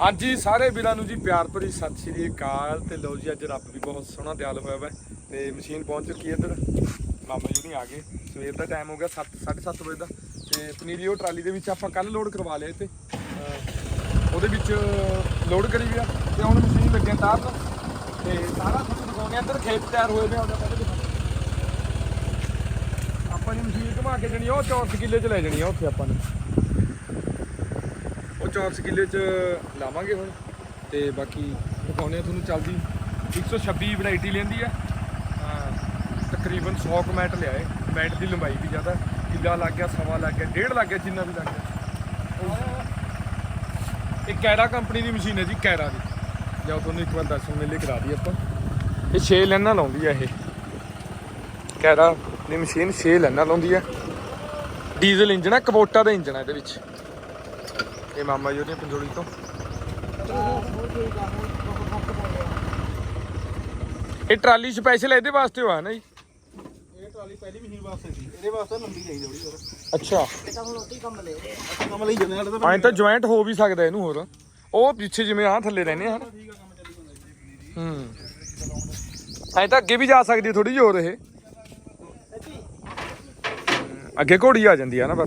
ਹਾਂਜੀ, ਸਾਰੇ ਵੀਰਾਂ ਨੂੰ ਜੀ ਪਿਆਰ ਭਰੀ ਸਤਿ ਸ਼੍ਰੀ ਅਕਾਲ ਤੇ ਲਓ ਜੀ, ਅੱਜ ਰੱਬ ਵੀ ਬਹੁਤ ਸੋਹਣਾ ਦਿਆਲ ਹੋਇਆ ਵਾ ਤੇ ਮਸ਼ੀਨ ਪਹੁੰਚ ਚੁੱਕੀ ਹੈ ਇੱਧਰ। ਮਾਮਾ ਜੀ ਨਹੀਂ ਆ ਗਏ। ਸਵੇਰ ਦਾ ਟਾਈਮ ਹੋ ਗਿਆ 7 7:30 ਵਜੇ ਦਾ ਤੇ ਪਨੀਰੀ ਉਹ ਟਰਾਲੀ ਦੇ ਵਿੱਚ ਆਪਾਂ ਕੱਲ ਲੋਡ ਕਰਵਾ ਲਿਆ ਤੇ ਉਹਦੇ ਵਿੱਚ ਲੋਡ ਕਰੀ ਗਿਆ ਤੇ ਹੁਣ ਮਸ਼ੀਨ ਲੱਗਿਆ ਤਾਰ ਤੋਂ। ਤੇ ਸਾਰਾ ਕੁਝ ਦਿਖਾਉਂਦੇ ਇੱਧਰ ਖੇਤ ਤਿਆਰ ਹੋਏ ਨੇ ਉਹਦਾ ਪਹਿਲੇ ਆਪਾਂ ਨੇ ਮਸ਼ੀਨ ਘੁਮਾ ਕੇ ਜਣੀ ਉਹ 4 ਕਿੱਲੇ ਚ ਲੈ ਜਣੀ ਆ ਉੱਥੇ ਆਪਾਂ ਨੇ। ਉਹ 4 ਕਿੱਲੇ ਚ ਲਾਵਾਂਗੇ ਹੁਣ। ਤੇ ਬਾਕੀ ਦਿਖਾਉਂਦੇ ਆ ਤੁਹਾਨੂੰ ਚੱਲਦੀ। 126 ਵੈਰਾਈਟੀ ਲੈਂਦੀ ਆ। ਤਕਰੀਬਨ 100 ਕੁ ਮੈਟ ਲਿਆਏ। ਮੈਟ ਦੀ ਲੰਬਾਈ ਵੀ ਜ਼ਿਆਦਾ। ਕਿੱਲਾ ਲੱਗ ਗਿਆ, ਸਵਾ ਲੱਗ ਗਿਆ, ਡੇਢ ਲੱਗ ਗਿਆ, ਜਿੰਨਾ ਵੀ ਲੱਗ ਗਿਆ। ਇਹ ਕੈਰਾ ਕੰਪਨੀ ਦੀ ਮਸ਼ੀਨ ਹੈ ਜੀ, ਕੈਰਾ ਦੀ। ਜਾਂ ਤੁਹਾਨੂੰ ਇੱਕ ਵਾਰ ਦਰਸ਼ਨ ਮੇਲੇ ਕਰਾ ਦਈਏ ਆਪਾਂ। ਇਹ 6 ਲੈਣਾ ਲਾਉਂਦੀ ਆ ਇਹ। ਕੈਰਾ ਦੀ ਮਸ਼ੀਨ 6 ਲੈਣਾ ਲਾਉਂਦੀ ਆ। ਡੀਜ਼ਲ ਇੰਜਨ ਆ ਕਵੋਟਾ ਦਾ ਇੰਜਨ ਆ ਇਹਦੇ ਵਿੱਚ। ਇਹ ਮਾਮਾ ਜੀ ਉਹਦੀਆਂ ਪੰਜੋੜੀ ਤੋਂ। ਇਹ ਟਰਾਲੀ ਸਪੈਸ਼ਲ ਇਹਦੇ ਵਾਸਤੇ ਹੋਆ ਨਾ ਜੀ? ਇਹ ਟਰਾਲੀ ਪਹਿਲੀ ਮਸ਼ੀਨ ਵਾਸਤੇ ਸੀ ਇਹਦੇ ਵਾਸਤੇ ਲੰਬੀ ਚਾਹੀਦੀ ਥੋੜੀ ਹੋਰ। ਅੱਛਾ। ਅਸੀਂ ਕੰਮ ਲਈ ਜਾਂਦੇ ਸਾਡੇ ਤਾਂ ਐਂ ਤਾਂ ਜੁਆਇੰਟ ਹੋ ਵੀ ਸਕਦਾ ਇਹਨੂੰ ਹੋਰ। ਉਹ ਪਿੱਛੇ ਜਿਵੇਂ ਆ ਥੱਲੇ ਰਹਿੰਦੇ ਆ ਠੀਕ ਆ ਕੰਮ ਚੱਲੀ ਜਾਂਦਾ ਜੀ ਹੂੰ। ਐਂ ਤਾਂ ਅੱਗੇ ਵੀ ਜਾ ਸਕਦੀ ਥੋੜੀ ਜਿਹੀ ਹੋਰ ਇਹ। ਅੱਗੇ ਘੋੜੀ ਆ ਜਾਂਦੀ ਆ ਨਾ ਪਰ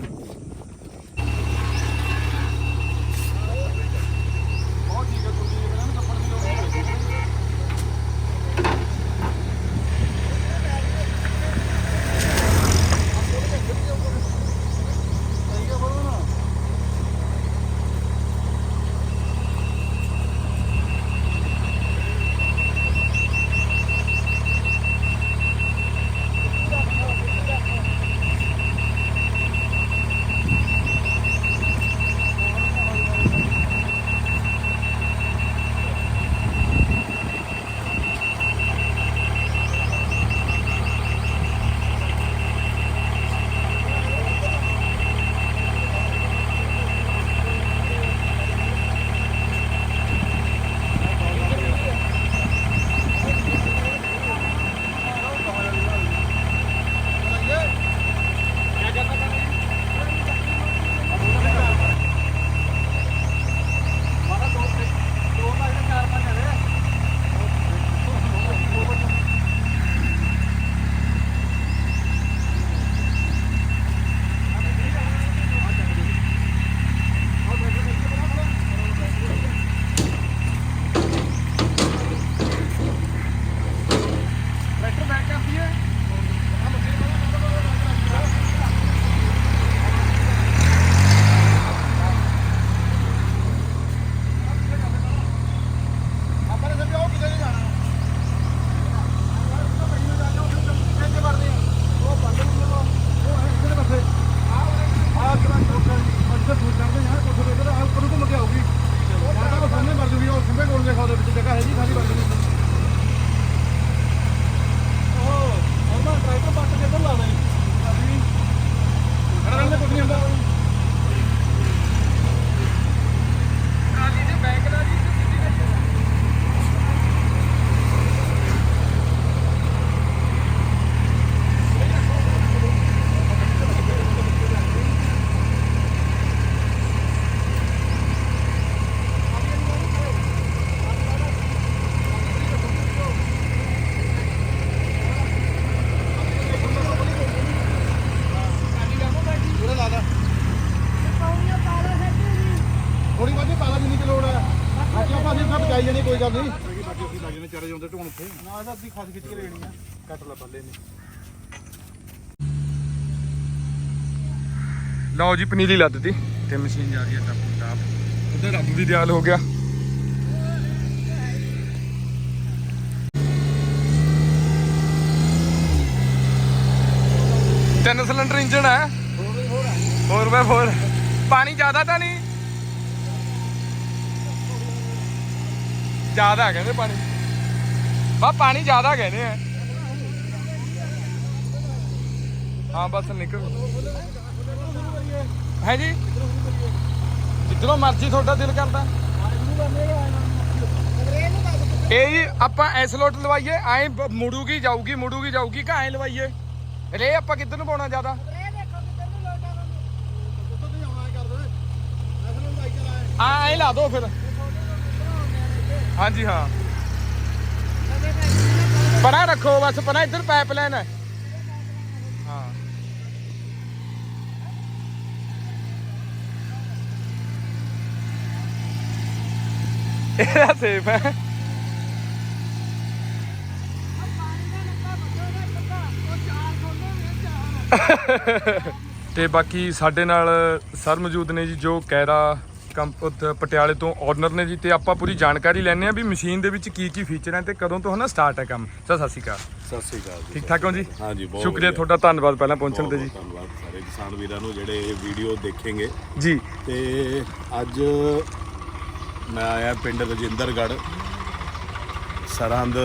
ਉੱਤੇ ਨਾ ਤਾਂ ਅੱਧੀ ਖਾਸ ਖਿੱਚ ਕੇ ਲੈਣੀ ਆ। ਕੱਟ ਲਾ ਬੱਲੇ ਨੇ ਲਓ ਜੀ ਪਨੀਰੀ ਲੱਦ ਦਿੱਤੀ ਤੇ ਮਸ਼ੀਨ ਜਾ ਰਹੀ ਹੈ ਟੱਪ ਟਾਪ। ਉਧਰ ਰੱਬ ਵੀ ਦਿਆਲ ਹੋ ਗਿਆ। ਤਿੰਨ ਸਿਲੰਡਰ ਇੰਜਨ ਹੈ ਹੋਰ ਬਾਈ ਹੋਰ। ਪਾਣੀ ਜ਼ਿਆਦਾ ਤਾਂ ਨਹੀਂ? ਜ਼ਿਆਦਾ ਕਹਿੰਦੇ ਪਾਣੀ। ਬਾ ਪਾਣੀ ਜ਼ਿਆਦਾ ਕਹਿੰਦੇ ਆ। ਹਾਂ, ਬਸ ਨਿਕਲ। ਹੈ ਜੀ? ਜਿੱਧਰੋਂ ਮਰਜ਼ੀ ਤੁਹਾਡਾ ਦਿਲ ਕਰਦਾ। ਇਹ ਜੀ, ਆਪਾਂ ਐਸ ਲੋਟ ਲਵਾਈਏ, ਐ ਮੁੜੂਗੀ ਜਾਊਗੀ ਮੁੜੂਗੀ ਜਾਊਗੀ ਕਿ ਐ ਲਵਾਈਏ? ਰੇ ਆਪਾਂ ਕਿੱਧਰ ਨੂੰ ਪਾਉਣਾ ਜ਼ਿਆਦਾ? ਆ ਐ ਲਾ ਦੋ ਫਿਰ। ਹਾਂਜੀ, ਹਾਂ। ਪਰਾਂ ਰੱਖੋ ਬਸ, ਪਰਾਂ ਇੱਧਰ ਪਾਈਪਲਾਈਨ ਹੈ। ਹਾਂ। ਇਹਦਾ ਸੇਫ ਹੈ। ਤੇ ਬਾਕੀ ਸਾਡੇ ਨਾਲ ਸਰ ਮੌਜੂਦ ਨੇ ਜੀ ਜੋ ਕੈਰਾ ਕੰਪ ਪਟਿਆਲੇ ਤੋਂ ਓਨਰ ਨੇ ਜੀ ਤੇ ਆਪਾਂ ਪੂਰੀ ਜਾਣਕਾਰੀ ਲੈਣੇ ਆ ਵੀ ਮਸ਼ੀਨ ਦੇ ਵਿੱਚ ਕੀ ਕੀ ਫੀਚਰ ਹੈ ਤੇ ਕਦੋਂ ਤੋਂ ਹਨਾ ਸਟਾਰਟ ਹੈ ਕੰਮ। ਸਰ ਸਤਿ ਸ਼੍ਰੀ ਅਕਾਲ। ਸਤਿ ਸ੍ਰੀ ਅਕਾਲ ਜੀ ਠੀਕ ਠਾਕ ਹੋ ਜੀ? ਹਾਂਜੀ ਬਹੁਤ ਸ਼ੁਕਰੀਆ ਵਧੀਆ। ਤੁਹਾਡਾ ਧੰਨਵਾਦ ਪਹਿਲਾਂ ਪਹੁੰਚਣ ਤੇ ਜੀ। ਬਹੁਤ ਧੰਨਵਾਦ ਸਾਰੇ ਕਿਸਾਨ ਵੀਰਾਂ ਨੂੰ ਜਿਹੜੇ ਇਹ ਵੀਡੀਓ ਦੇਖਣਗੇ ਜੀ। ਤੇ ਅੱਜ ਮੈਂ ਆਇਆ ਪਿੰਡ ਰਜਿੰਦਰਗੜ੍ਹ ਸਰਹੰਦ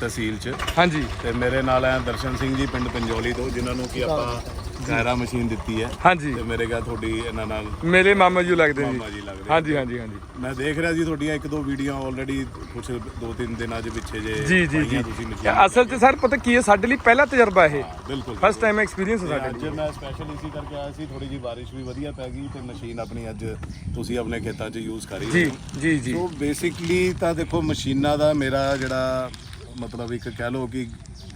ਤਹਿਸੀਲ ਚ। ਹਾਂਜੀ। ਤੇ ਮੇਰੇ ਨਾਲ ਹੈ ਦਰਸ਼ਨ ਸਿੰਘ ਜੀ ਪਿੰਡ ਪੰਜੋਲੀ ਤੋਂ ਜਿਨ੍ਹਾਂ ਨੂੰ ਕਿ ਆਪਾਂ ਗੈਰਾ ਮਸ਼ੀਨ ਦਿੱਤੀ ਹੈ ਹਾਂਜੀ। ਤੇ ਮੇਰੇ ਕਹਾ ਤੁਹਾਡੀ ਇਹਨਾਂ ਨਾਲ ਮੇਰੇ ਮਾਮਾ ਜੀ ਲੱਗਦੇ ਮਾਮਾ ਜੀ ਲੱਗਦੇ। ਹਾਂਜੀ ਹਾਂਜੀ ਹਾਂਜੀ। ਮੈਂ ਦੇਖ ਰਿਹਾ ਜੀ ਤੁਹਾਡੀਆਂ ਇੱਕ ਦੋ ਵੀਡੀਓ ਆਲਰੇਡੀ ਕੁਝ ਦੋ ਤਿੰਨ ਦਿਨਾਂ ਦੇ ਪਿੱਛੇ ਜੇ ਜੀ ਜੀ ਜੀ। ਪਾਈਆਂ ਤੁਸੀਂ ਮਸ਼ੀਨ ਅਸਲ 'ਚ ਸਰ ਪਤਾ ਕੀ ਹੈ ਸਾਡੇ ਲਈ ਪਹਿਲਾ ਤਜਰਬਾ ਇਹ। ਬਿਲਕੁਲ। ਫਸਟ ਟਾਈਮ ਐਕਸਪੀਰੀਅੰਸ ਸਾਡੇ ਅੱਜ ਲਈ। ਮੈਂ ਸਪੈਸ਼ਲ ਇਸੀ ਕਰਕੇ ਆਇਆ ਸੀ ਥੋੜੀ ਜੀ ਬਾਰਿਸ਼ ਵੀ ਵਧੀਆ ਪੈ ਗਈ ਤੇ ਮਸ਼ੀਨ ਆਪਣੀ ਅੱਜ ਤੁਸੀਂ ਆਪਣੇ ਖੇਤਾਂ 'ਚ ਯੂਜ਼ ਕਰੀ ਜੀ ਜੀ ਜੀ। ਸੋ ਬੇਸਿਕਲੀ ਤਾਂ ਦੇਖੋ ਮਸ਼ੀਨਾਂ ਦਾ ਮੇਰਾ ਜਿਹੜਾ ਮਤਲਬ ਇੱਕ ਕਹਿ ਲਓ ਕਿ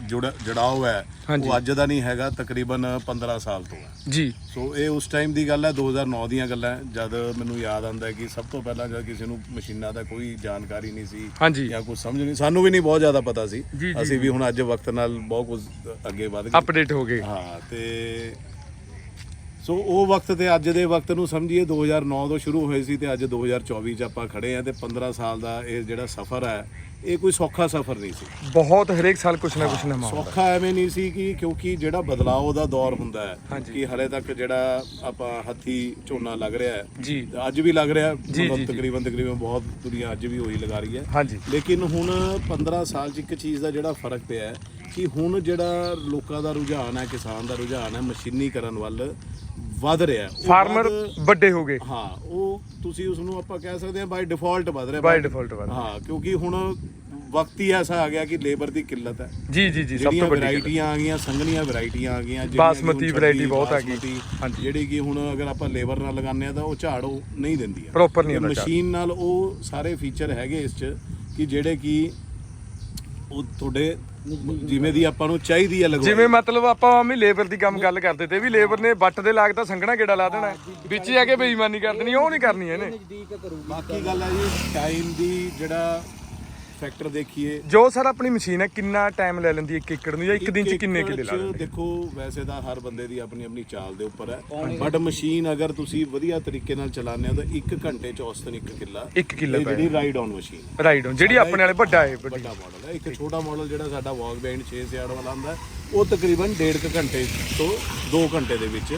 ਜੁੜ ਜੜਾਓ ਹੈ। ਉਹ ਅੱਜ ਦਾ ਨਹੀਂ ਹੈਗਾ ਤਕਰੀਬਨ 15 ਸਾਲ ਤੋਂ ਹੈ। ਜੀ। ਸੋ ਇਹ ਉਸ ਟਾਈਮ ਦੀ ਗੱਲ ਹੈ 2009 ਦੀਆਂ ਗੱਲਾਂ ਜਦ ਮੈਨੂੰ ਯਾਦ ਆਉਂਦਾ ਕਿ ਸਭ ਤੋਂ ਪਹਿਲਾਂ ਜਦ ਕਿਸੇ ਨੂੰ ਮਸ਼ੀਨਾਂ ਦਾ ਕੋਈ ਜਾਣਕਾਰੀ ਨਹੀਂ ਸੀ ਜਾਂ ਕੁਝ ਸਮਝ ਨਹੀਂ ਸਾਨੂੰ ਵੀ ਨਹੀਂ ਬਹੁਤ ਜ਼ਿਆਦਾ ਪਤਾ ਸੀ। ਅਸੀਂ ਵੀ ਹੁਣ ਅੱਜ ਵਕਤ ਨਾਲ ਬਹੁਤ ਕੁਝ ਅੱਗੇ ਵਧ ਗਏ। ਅਪਡੇਟ ਹੋ ਗਏ। ਹਾਂ ਤੇ ਸੋ ਉਹ ਵਕਤ ਤੇ ਅੱਜ ਦੇ ਵਕਤ ਨੂੰ ਸਮਝੀਏ 2009 ਤੋਂ ਸ਼ੁਰੂ ਹੋਏ ਸੀ ਤੇ ਅੱਜ 2024 ਚ ਆਪਾਂ ਖੜੇ ਆ ਤੇ 15 ਸਾਲ ਦਾ ਇਹ ਜਿਹੜਾ ਸਫ਼ਰ ਹੈ ਇਹ ਕੋਈ ਸੌਖਾ ਸਫ਼ਰ ਨਹੀਂ ਸੀ। ਬਹੁਤ ਹਰੇਕ ਸਾਲ ਕੁਛ ਨਾ ਕੁਛ ਨਵਾਂ ਆਉਂਦਾ ਸੌਖਾ ਐਵੇਂ ਨਹੀਂ ਸੀ ਕਿ ਕਿਉਂਕਿ ਜਿਹੜਾ ਬਦਲਾਅ ਦਾ ਦੌਰ ਹੁੰਦਾ ਹੈ। ਕਿ ਹਲੇ ਤੱਕ ਜਿਹੜਾ ਆਪਾਂ ਹੱਥੀ ਝੋਨਾ ਲੱਗ ਰਿਹਾ ਹੈ ਜੀ। ਅੱਜ ਵੀ ਲੱਗ ਰਿਹਾ ਮਤਲਬ। ਤਕਰੀਬਨ ਤਕਰੀਬਨ ਬਹੁਤ ਦੁਨੀਆ ਅੱਜ ਵੀ ਉਹੀ ਲਗਾ ਰਹੀ ਹੈ। ਹਾਂਜੀ। ਲੇਕਿਨ ਹੁਣ 15 ਸਾਲ 'ਚ ਇੱਕ ਚੀਜ਼ ਦਾ ਜਿਹੜਾ ਫ਼ਰਕ ਪਿਆ ਹੈ ਕਿ ਹੁਣ ਜਿਹੜਾ ਲੋਕਾਂ ਦਾ ਰੁਝਾਨ ਹੈ ਕਿਸਾਨ ਦਾ ਰੁਝਾਨ ਹੈ ਮਸ਼ੀਨੀਕਰਨ ਵੱਲ ਵੱਧ ਰਿਹਾ। ਉਹ ਫਾਰਮਰ ਵੱਧ- ਵੱਡੇ ਹੋ ਗਏ ਹਾਂ ਉਹ ਤੁਸੀਂ ਉਸ ਨੂੰ ਆਪਾਂ ਕਹਿ ਸਕਦੇ ਹਾਂ ਬਾਈ ਡਿਫਾਲਟ ਵੱਧ ਰਿਹਾ ਬਾਈ ਡਿਫਾਲਟ ਵਾਲਾ ਹਾਂ ਕਿਉਂਕਿ ਹੁਣ ਵਕਤ ਹੀ ਐਸਾ ਆ ਗਿਆ ਕਿ ਲੇਬਰ ਦੀ ਕਿੱਲਤ ਹੈ ਜੀ ਜੀ ਜੀ ਸਭ ਜਿਹੜੀਆਂ ਤੋਂ ਵੱਡੀ ਗੱਲ। ਵੈਰਾਈਟੀਆਂ ਆ ਗਈਆਂ ਸੰਘਣੀਆਂ ਵੈਰਾਈਟੀਆਂ ਆ ਗਈਆਂ ਜਿਹੜੀਆਂ ਕਿ ਬਾਸਮਤੀ variety ਛੱਡੀ, ਬਹੁਤ ਆ ਗਈ। ਬਾਸਮਤੀ, ਹਾਂਜੀ। ਜਿਹੜੀ ਕਿ ਹੁਣ ਅਗਰ ਆਪਾਂ ਲੇਬਰ ਨਾਲ ਲਗਾਉਂਦੇ ਆ ਤਾਂ ਉਹ ਝਾੜ ਉਹ ਨਹੀਂ ਦਿੰਦੀ Proper ਨਹੀਂ ਹੁੰਦਾ ਝਾੜ। ਮਸ਼ੀਨ ਨਾਲ ਉਹ ਸਾਰੇ ਫੀਚਰ ਹੈਗੇ ਇਸ 'ਚ ਕਿ ਜਿਹੜੇ ਕਿ ਉਹ ਤੁਹਾਡੇ ਜਿਵੇਂ ਦੀ ਆਪਾਂ ਨੂੰ ਚਾਹੀਦੀ ਹੈ ਲਗਵਾਈ। ਜਿਵੇਂ ਮਤਲਬ ਆਪਾਂ ਵੀ ਲੇਬਰ ਦੀ ਕੰਮ ਗੱਲ ਕਰਦੇ ਤੇ ਵੀ ਲੇਬਰ ਨੇ ਬੱਟ ਦੇ ਲਾਗਦਾ ਸੰਘਣਾ ਗੇੜਾ ਲਾ ਦੇਣਾ। ਵਿੱਚ ਆ ਕੇ ਬੇਈਮਾਨੀ ਕਰ ਦੇਣੀ ਉਹ ਨਹੀਂ ਕਰਨੀ ਇਹਨੇ। ਬਾਕੀ ਗੱਲ ਹੈ ਜੀ ਟਾਈਮ ਦੀ ਜਿਹੜਾ ਫੈਕਟਰ ਦੇਖੀਏ। ਜੋ ਸਰ ਆਪਣੀ ਮਸ਼ੀਨ ਹੈ ਕਿੰਨਾ ਟਾਈਮ ਲੈ ਲੈਂਦੀ ਹੈ ਇੱਕ ਏਕੜ ਨੂੰ ਜਾਂ ਇੱਕ ਦਿਨ ਚ ਕਿੰਨੇ ਕਿੱਲੇ ਲਾ ਲੈਂਦੀ ਦੇਖੋ ਵੈਸੇ ਤਾਂ ਹਰ ਬੰਦੇ ਦੀ ਆਪਣੀ ਆਪਣੀ ਚਾਲ ਦੇ ਉੱਪਰ ਹੈ। ਬਟ ਮਸ਼ੀਨ ਅਗਰ ਤੁਸੀਂ ਵਧੀਆ ਤਰੀਕੇ ਨਾਲ ਚਲਾਉਂਦੇ ਹੋ ਤਾਂ 1 ਘੰਟੇ ਚ ਔਸਤਨ 1 ਕਿੱਲਾ ਇੱਕ ਕਿੱਲਾ ਇਹ ਪੈ ਜਿਹੜੀ ਰਾਈਡ ਔਨ ਮਸ਼ੀਨ ਰਾਈਟ ਜਿਹੜੀ ਆਪਣੇ ਵਾਲੇ ਵੱਡਾ ਹੈ ਵੱਡੀ। ਵੱਡਾ ਮਾਡਲ ਹੈ। ਇੱਕ ਛੋਟਾ ਮਾਡਲ ਜਿਹੜਾ ਸਾਡਾ ਵਾਕ ਬੈਂਡ 6 ਸਿਆੜ ਵਾਲਾ ਹੁੰਦਾ ਹੈ, ਉਹ ਤਕਰੀਬਨ 1.5 ਘੰਟੇ ਤੋਂ 2 ਘੰਟੇ ਦੇ ਵਿੱਚ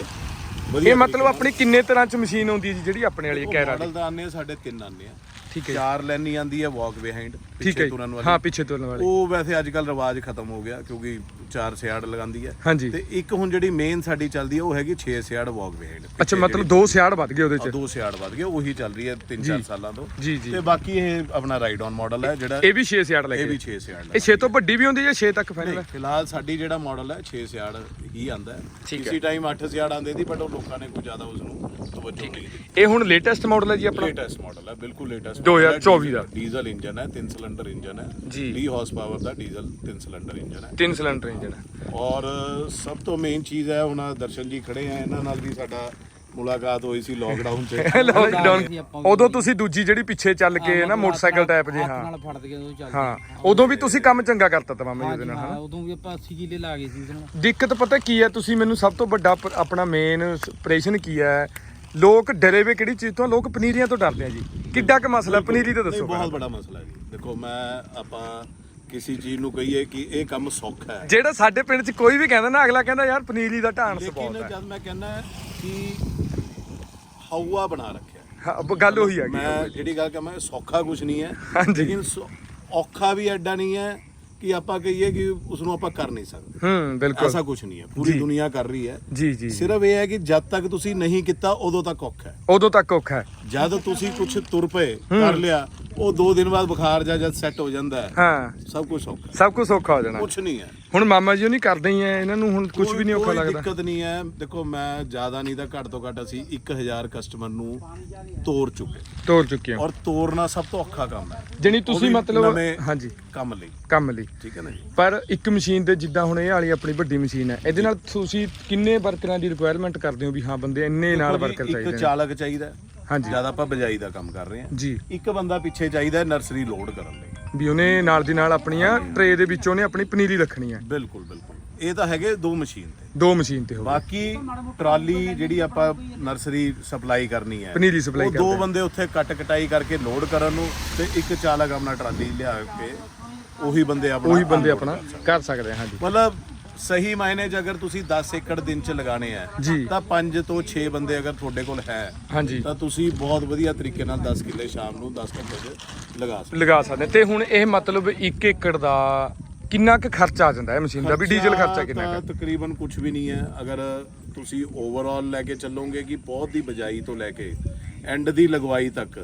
ਵਧੀਆ ਇਹ ਮਤਲਬ ਆਪਣੀ ਕਿੰਨੇ ਤਰ੍ਹਾਂ ਚ ਮਸ਼ੀਨ ਆਉਂਦੀ ਹੈ ਜੀ ਜਿਹੜੀ ਆਪਣੇ ਵਾਲੀ ਕੈਰਾ ਦੀ ਮਾਡਲ ਦਾ ਆਨੇ ਸਾਡੇ ਤਿੰਨ ਆਨੇ ਆ। ਠੀਕ ਹੈ ਚਾਰ ਲੈਣੀ ਆਂਦੀ ਹੈ ਵਾਕ ਬਿਹਾਈਂਡ ਠੀਕ ਹੈ ਜੀ। ਤੁਰਨ ਵਾਲੀ। ਹਾਂ ਪਿੱਛੇ ਤੁਰਨ ਵਾਲੀ। ਉਹ ਵੈਸੇ ਅੱਜ ਕੱਲ ਰਿਵਾਜ ਖਤਮ ਹੋ ਗਿਆ ਕਿਉਂਕਿ ਚਾਰ ਸਿਆੜ ਲਗਾਉਂਦੀ ਹੈ। ਹਾਂਜੀ। ਤੇ ਇੱਕ ਹੁਣ ਜਿਹੜੀ ਮੇਨ ਸਾਡੀ ਚੱਲਦੀ ਹੈ ਉਹ ਹੈਗੀ 6 ਸਿਆੜ ਵਾਕ ਬਿਹਾਈਂਡ ਅੱਛਾ ਮਤਲਬ ਦੋ ਸਿਆੜ ਵੱਧ ਗਏ ਉਹਦੇ ਚ? ਦੋ ਸਿਆੜ ਵੱਧ ਗਏ ਉਹੀ ਚੱਲ ਰਹੀ ਹੈ 3-4 ਸਾਲਾਂ ਤੋਂ। ਜੀ ਜੀ। ਤੇ ਬਾਕੀ ਇਹ ਆਪਣਾ ਰਾਈਡ ਔਨ ਮਾਡਲ ਹੈ ਜਿਹੜਾ ਇਹ ਵੀ 6 ਸਿਆੜ ਲੈ ਇਹ ਵੀ 6 ਸਿਆੜ ਇਹ 6 ਤੋਂ ਵੱਡੀ ਵੀ ਹੁੰਦੀ ਹੈ ਜਾਂ 6 ਤੱਕ ਫਾਈਨਲ ਹੈ? ਫਿਲਹਾਲ ਸਾਡੀ ਜਿਹੜਾ ਮਾਡਲ ਹੈ 6 ਸਿਆੜ ਹੀ ਆਂਦਾ ਹੈ। ਕਿਸੇ ਟਾਈਮ 8 ਸਿਆੜ ਆਂਦੇ ਸੀ ਬਟ ਉਹ ਲੋਕਾਂ ਨੇ ਕੋਈ ਜ਼ਿਆਦਾ ਉਸ ਨੂੰ ਤਵੱਜੋ ਨਹੀਂ ਦਿੱਤੀ। ਇਹ ਹੁਣ ਲੇਟੈਸਟ ਮਾਡਲ ਹੈ ਜੀ ਆਪਣਾ? ਲੇਟੈਸਟ ਮਾਡਲ ਹੈ ਬਿਲਕੁਲ ਲੇਟੈਸਟ 2024 ਦਾ। ਡੀਜ਼ਲ ਇੰਜਨ ਹੈ 3 ਸਿਲੰਡਰ ਇੰਜਨ ਹੈ। ਜੀ। 20 ਹਾਰਸ ਪਾਵਰ ਦਾ ਡੀਜ਼ਲ 3 ਸਿਲੰਡਰ ਇੰਜਨ ਹੈ। ਤਿੰਨ ਸਿਲੰਡਰ ਇੰਜਨ ਹੈ। ਔਰ ਸਭ ਤੋਂ ਮੇਨ ਚੀਜ਼ ਹੈ ਹੁਣ ਆਹ ਦਰਸ਼ਨ ਜੀ ਖੜੇ ਆ ਇਹਨਾਂ ਨਾਲ ਵੀ ਸਾਡਾ ਮੁਲਾਕਾਤ ਹੋਈ ਸੀ ਲੋਕਡਾਊਨ 'ਚ। ਲੋਕਡਾਊਨ ਉਦੋਂ ਤੁਸੀਂ ਦੂਜੀ ਜਿਹੜੀ ਪਿੱਛੇ ਚੱਲ ਕੇ ਨਾ ਮੋਟਰਸਾਈਕਲ ਟਾਈਪ ਜੇ ਹਾਂ। ਨਾਲ ਉਦੋਂ ਹਾਂ। ਉਦੋਂ ਵੀ ਤੁਸੀਂ ਕੰਮ ਚੰਗਾ ਕਰਤਾ ਤਾ ਮਾਮੇ ਜੀ ਉਹਦੇ ਹਾਂਜੀ ਨਾਲ ਹਾਂ ਹਨਾ ਉਦੋਂ ਵੀ ਆਪਾਂ 80 ਕਿੱਲੇ ਲਾ ਗਏ ਸੀ ਨਾਲ। ਦਿੱਕਤ ਪਤਾ ਕੀ ਹੈ ਤੁਸੀਂ ਮੈਨੂੰ ਸਭ ਤੋਂ ਵੱਡਾ ਪ- ਆਪਣਾ ਮੇਨ ਆਪਰੇਸ਼ਨ ਕੀ ਹੈ? ਲੋਕ ਡਰੇ ਵੇ ਕਿਹੜੀ ਚੀਜ਼ ਤੋਂ? ਲੋਕ ਪਨੀਰੀਆਂ ਤੋਂ ਡਰਦੇ ਆ ਜੀ। ਕਿੱਡਾ ਕੁ ਮਸਲਾ? ਪਨੀਰੀ ਤਾਂ ਨਹੀਂ, ਦੱਸੋ ਬਹੁਤ ਬੜਾ ਮਸਲਾ ਹੈ ਜੀ। ਦੇਖੋ ਮੈਂ ਆਪਾਂ ਕਿਸੇ ਚੀਜ਼ ਨੂੰ ਕਹੀਏ ਕਿ ਇਹ ਕੰਮ ਸੌਖਾ ਹੈ। ਜਿਹੜਾ ਸਾਡੇ ਪਿੰਡ 'ਚ ਕੋਈ ਵੀ ਕਹਿੰਦਾ ਨਾ ਅਗਲਾ ਕਹਿੰਦਾ ਯਾਰ ਪਨੀਰੀ ਦਾ ਢਾਂਸ ਲੇਕਿਨ ਬਹੁਤ ਹੈ। ਜਦ ਮੈਂ ਕਹਿੰਦਾ ਕਿ ਹਵਾ ਬਣਾ ਰੱਖਿਆ। ਹਾਂ, ਗੱਲ ਉਹੀ ਹੈਗੀ। ਮੈਂ ਜਿਹੜੀ ਗੱਲ ਕਹਾਂ ਮੈਂ ਸੌਖਾ ਕੁਝ ਨਹੀਂ ਹੈ। ਲੇਕਿਨ ਔਖਾ ਵੀ ਐਡਾ ਨਹੀਂ ਹੈ ਕਿ ਆਪਾਂ ਕਹੀਏ ਕਿ ਉਸ ਨੂੰ ਆਪਾਂ ਕਰ ਨਹੀਂ ਸਕਦੇ। ਹੂੰ ਬਿਲਕੁਲ। ਐਸਾ ਕੁਝ ਨਹੀਂ ਹੈ। ਪੂਰੀ। ਦੁਨੀਆ ਕਰ ਰਹੀ ਹੈ। ਜੀ ਜੀ ਸਿਰਫ ਇਹ ਹੈ ਕਿ ਜਦ ਤੱਕ ਤੁਸੀਂ ਨਹੀਂ ਕੀਤਾ ਉਦੋਂ ਤੱਕ ਔਖਾ ਹੈ। ਉਦੋਂ ਤੱਕ ਔਖਾ ਹੈ। ਜਦ ਤੁਸੀਂ ਕੁਝ ਤੁਰ ਪਏ ਕਰ ਲਿਆ ਉਹ 2 ਦਿਨ ਬਾਅਦ ਬੁਖਾਰ ਜਾਂ ਜਦ ਸੈੱਟ ਹੋ ਜਾਂਦਾ ਹੈ ਹਾਂ। ਸਭ ਕੁਝ ਹੈ। ਸਭ ਕੁਝ ਔਖਾ ਹੋ ਜਾਣਾ। ਕੁਝ ਨਹੀਂ ਹੈ। ਹੁਣ ਮਾਮਾ ਜੀ ਉਹ ਨਹੀਂ ਕਰਦੇ ਹੀ ਐ ਇਹਨਾਂ ਨੂੰ ਹੁਣ ਕੁਝ ਵੀ ਨਹੀਂ ਔਖਾ ਕੋਈ ਲੱਗਦਾ। ਦਿੱਕਤ ਨਹੀਂ ਹੈ ਦੇਖੋ ਮੈਂ ਜ਼ਿਆਦਾ ਨਹੀਂ ਤਾਂ ਘੱਟ ਤੋਂ ਘੱਟ ਅਸੀਂ 1000 ਕਸਟਮਰ ਨੂੰ ਤੋੜ ਚੁੱਕੇ। ਤੋਰ ਚੁੱਕੇ ਹਾਂ। ਔਰ ਤੋੜਨਾ ਸਭ ਤੋਂ ਔਖਾ ਕੰਮ ਹੈ ਜਣੀ ਤੁਸੀਂ ਮਤਲਬ ਹਾਂਜੀ। ਕੰਮ ਲਈ। ਕੰਮ ਲਈ। ਠੀਕ ਹੈ ਨਾ ਜੀ। ਪਰ ਇੱਕ ਮਸ਼ੀਨ ਤੇ ਜਿੱਦਾਂ ਹੁਣ ਇਹ ਵਾਲੀ ਆਪਣੀ ਵੱਡੀ ਮਸ਼ੀਨ ਹੈ ਇਹਦੇ ਨਾਲ ਤੁਸੀਂ ਕਿੰਨੇ ਵਰਕਰਾਂ ਦੀ ਰਿਕੁਆਇਰਮੈਂਟ ਕਰਦੇ ਹੋ ਵੀ ਹਾਂ ਬੰਦੇ ਇੰਨੇ ਨਾਲ ਵਰਕਰ ਇੱਕ ਚਾਹੀਦੇ ਨੇ? ਚਾਲਕ ਚਾਹੀਦਾ। ਹਾਂਜੀ। ਜ਼ਿਆਦਾ ਆਪਾਂ ਬਜਾਈ ਦਾ ਕੰਮ ਕਰ ਰਹੇ ਹਾਂ। ਜੀ। ਇੱਕ ਬੰਦਾ ਪਿੱਛੇ ਚਾਹੀਦਾ ਨਰਸਰੀ ਲੋਡ ਕਰਨ ਲਈ। ਵੀ ਉਹਨੇ ਨਾਲ ਦੀ ਨਾਲ ਆਪਣੀਆਂ ਟਰੇ ਦੇ ਵਿੱਚ ਉਹਨੇ ਆਪਣੀ ਪਨੀਰੀ ਰੱਖਣੀ ਹੈ ਬਿਲਕੁਲ ਬਿਲਕੁਲ। ਇਹ ਤਾਂ ਹੈਗੇ ਦੋ ਮਸ਼ੀਨ ਤੇ। ਦੋ ਮਸ਼ੀਨ ਤੇ ਹੋਵੇ ਬਾਕੀ ਟਰਾਲੀ ਜਿਹੜੀ ਆਪਾਂ ਨਰਸਰੀ ਸਪਲਾਈ ਕਰਨੀ ਹੈ ਪਨੀਰੀ supply ਉਹ ਦੋ। ਬੰਦੇ ਉੱਥੇ ਕੱਟ ਕਟਾਈ ਕਰਕੇ ਲੋਡ ਕਰਨ ਨੂੰ ਤੇ ਇੱਕ ਚਾਲਕ ਆਪਣਾ ਟਰਾਲੀ ਲਿਆ ਕੇ ਉਹੀ ਬੰਦੇ ਆਪਣਾ ਉਹੀ ਬੰਦੇ unload ਆਪਣਾ ਕਰ ਸਕਦੇ। ਕਰ ਸਕਦੇ ਆ ਹਾਂਜੀ। ਮਤਲਬ ਸਹੀ ਮਾਇਨੇ 'ਚ ਅਗਰ ਤੁਸੀਂ 10 ਏਕੜ ਦਿਨ 'ਚ ਲਗਾਣੇ ਆ ਜੀ। ਤਾਂ 5 ਤੋਂ 6 ਬੰਦੇ ਅਗਰ ਤੁਹਾਡੇ ਕੋਲ ਹੈ ਹਾਂਜੀ। ਤਾਂ ਤੁਸੀਂ ਬਹੁਤ ਵਧੀਆ ਤਰੀਕੇ ਨਾਲ 10 ਕਿੱਲੇ ਸ਼ਾਮ ਨੂੰ 10 ਘੰਟੇ 'ਚ ਲਗਾ ਸਕਦੇ ਲਗਾ ਸਕਦੇ ਹਾਂ। ਤੇ ਹੁਣ ਇਹ ਮਤਲਬ 1 ਏਕੜ ਦਾ ਕਿੰਨਾ ਕੁ ਖਰਚਾ ਆ ਜਾਂਦਾ ਹੈ ਮਸ਼ੀਨ ਦਾ? ਵੀ ਡੀਜ਼ਲ ਖਰਚਾ ਕਿੰਨਾ ਤਾਂ ਕੁ? ਤਕਰੀਬਨ ਕੁਝ ਵੀ ਨਹੀਂ ਹੈ। ਅਗਰ ਤੁਸੀਂ ਓਵਰਆਲ ਲੈ ਕੇ ਚੱਲੋਗੇ ਕਿ ਪੌਦ ਦੀ ਬਜਾਈ ਤੋਂ ਲੈ ਕੇ ਐਂਡ ਦੀ ਲਗਵਾਈ ਤੱਕ।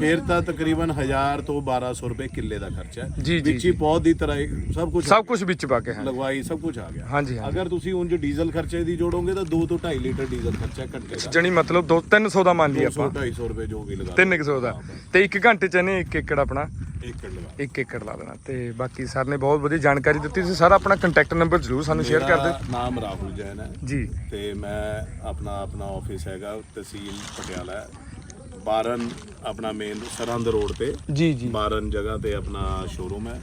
ਫਿਰ ਤਾਂ ਤਕਰੀਬਨ 1000 ਤੋਂ 1200 ਰੁਪਏ ਕਿੱਲੇ ਦਾ ਖਰਚਾ ਹੈ। ਵਿੱਚ ਹੀ ਪੌਦ ਦੀ ਤਰ੍ਹਾਂ ਸਭ ਕੁਝ ਸਭ ਕੁਝ ਵਿੱਚ ਪਾ ਕੇ ਹਾਂ। ਲਗਵਾਈ ਸਭ ਕੁਝ ਆ ਗਿਆ। ਹਾਂਜੀ ਅਗਰ ਤੁਸੀਂ ਉਂਝ ਡੀਜ਼ਲ ਖਰਚੇ ਦੀ ਜੋੜੋਗੇ ਤਾਂ 2 ਤੋਂ 2.5 ਲੀਟਰ ਡੀਜ਼ਲ ਖਰਚਾ ਘੰਟੇ ਦਾ ਜਣੀ ਮਤਲਬ 2 300 ਦਾ ਮੰਨ ਲਈ 200 ਆਪਾਂ 250 ਰੁਪਏ ਜੋ ਵੀ ਲਗਾ 300 ਦਾ। ਤੇ 1 ਘੰਟੇ ਚ ਇਹਨੇ 1 ਏਕੜ ਆਪਣਾ ਏਕੜ ਲਗਾ 1 ਏਕੜ ਲਾ ਦੇਣਾ। ਤੇ ਬਾਕੀ ਸਰ ਨੇ ਬਹੁਤ ਵਧੀਆ ਜਾਣਕਾਰੀ ਦਿੱਤੀ। ਤੁਸੀਂ ਸਾਰਾ ਆਪਣਾ ਕੰਟੈਕਟ ਨੰਬਰ ਜ਼ਰੂਰ ਸਾਨੂੰ ਸ਼ੇਅਰ ਕਰ ਦਿਓ। ਨਾਮ ਰਾਹੁਲ ਜੈਨ ਹੈ। ਜੀ। ਤੇ ਮੈਂ ਆਪਣਾ ਆਪਣਾ ਆਫਿਸ ਹੈਗਾ ਤਹਿਸੀਲ ਪਟਿਆਲਾ। ਬਾਰਨ ਆਪਣਾ ਮੇਨ ਸਰਹੰਦ ਰੋਡ ਤੇ। ਜੀ ਜੀ। ਬਾਰਨ ਜਗ੍ਹਾ ਤੇ ਆਪਣਾ ਸ਼ੋਰੂਮ ਹੈ।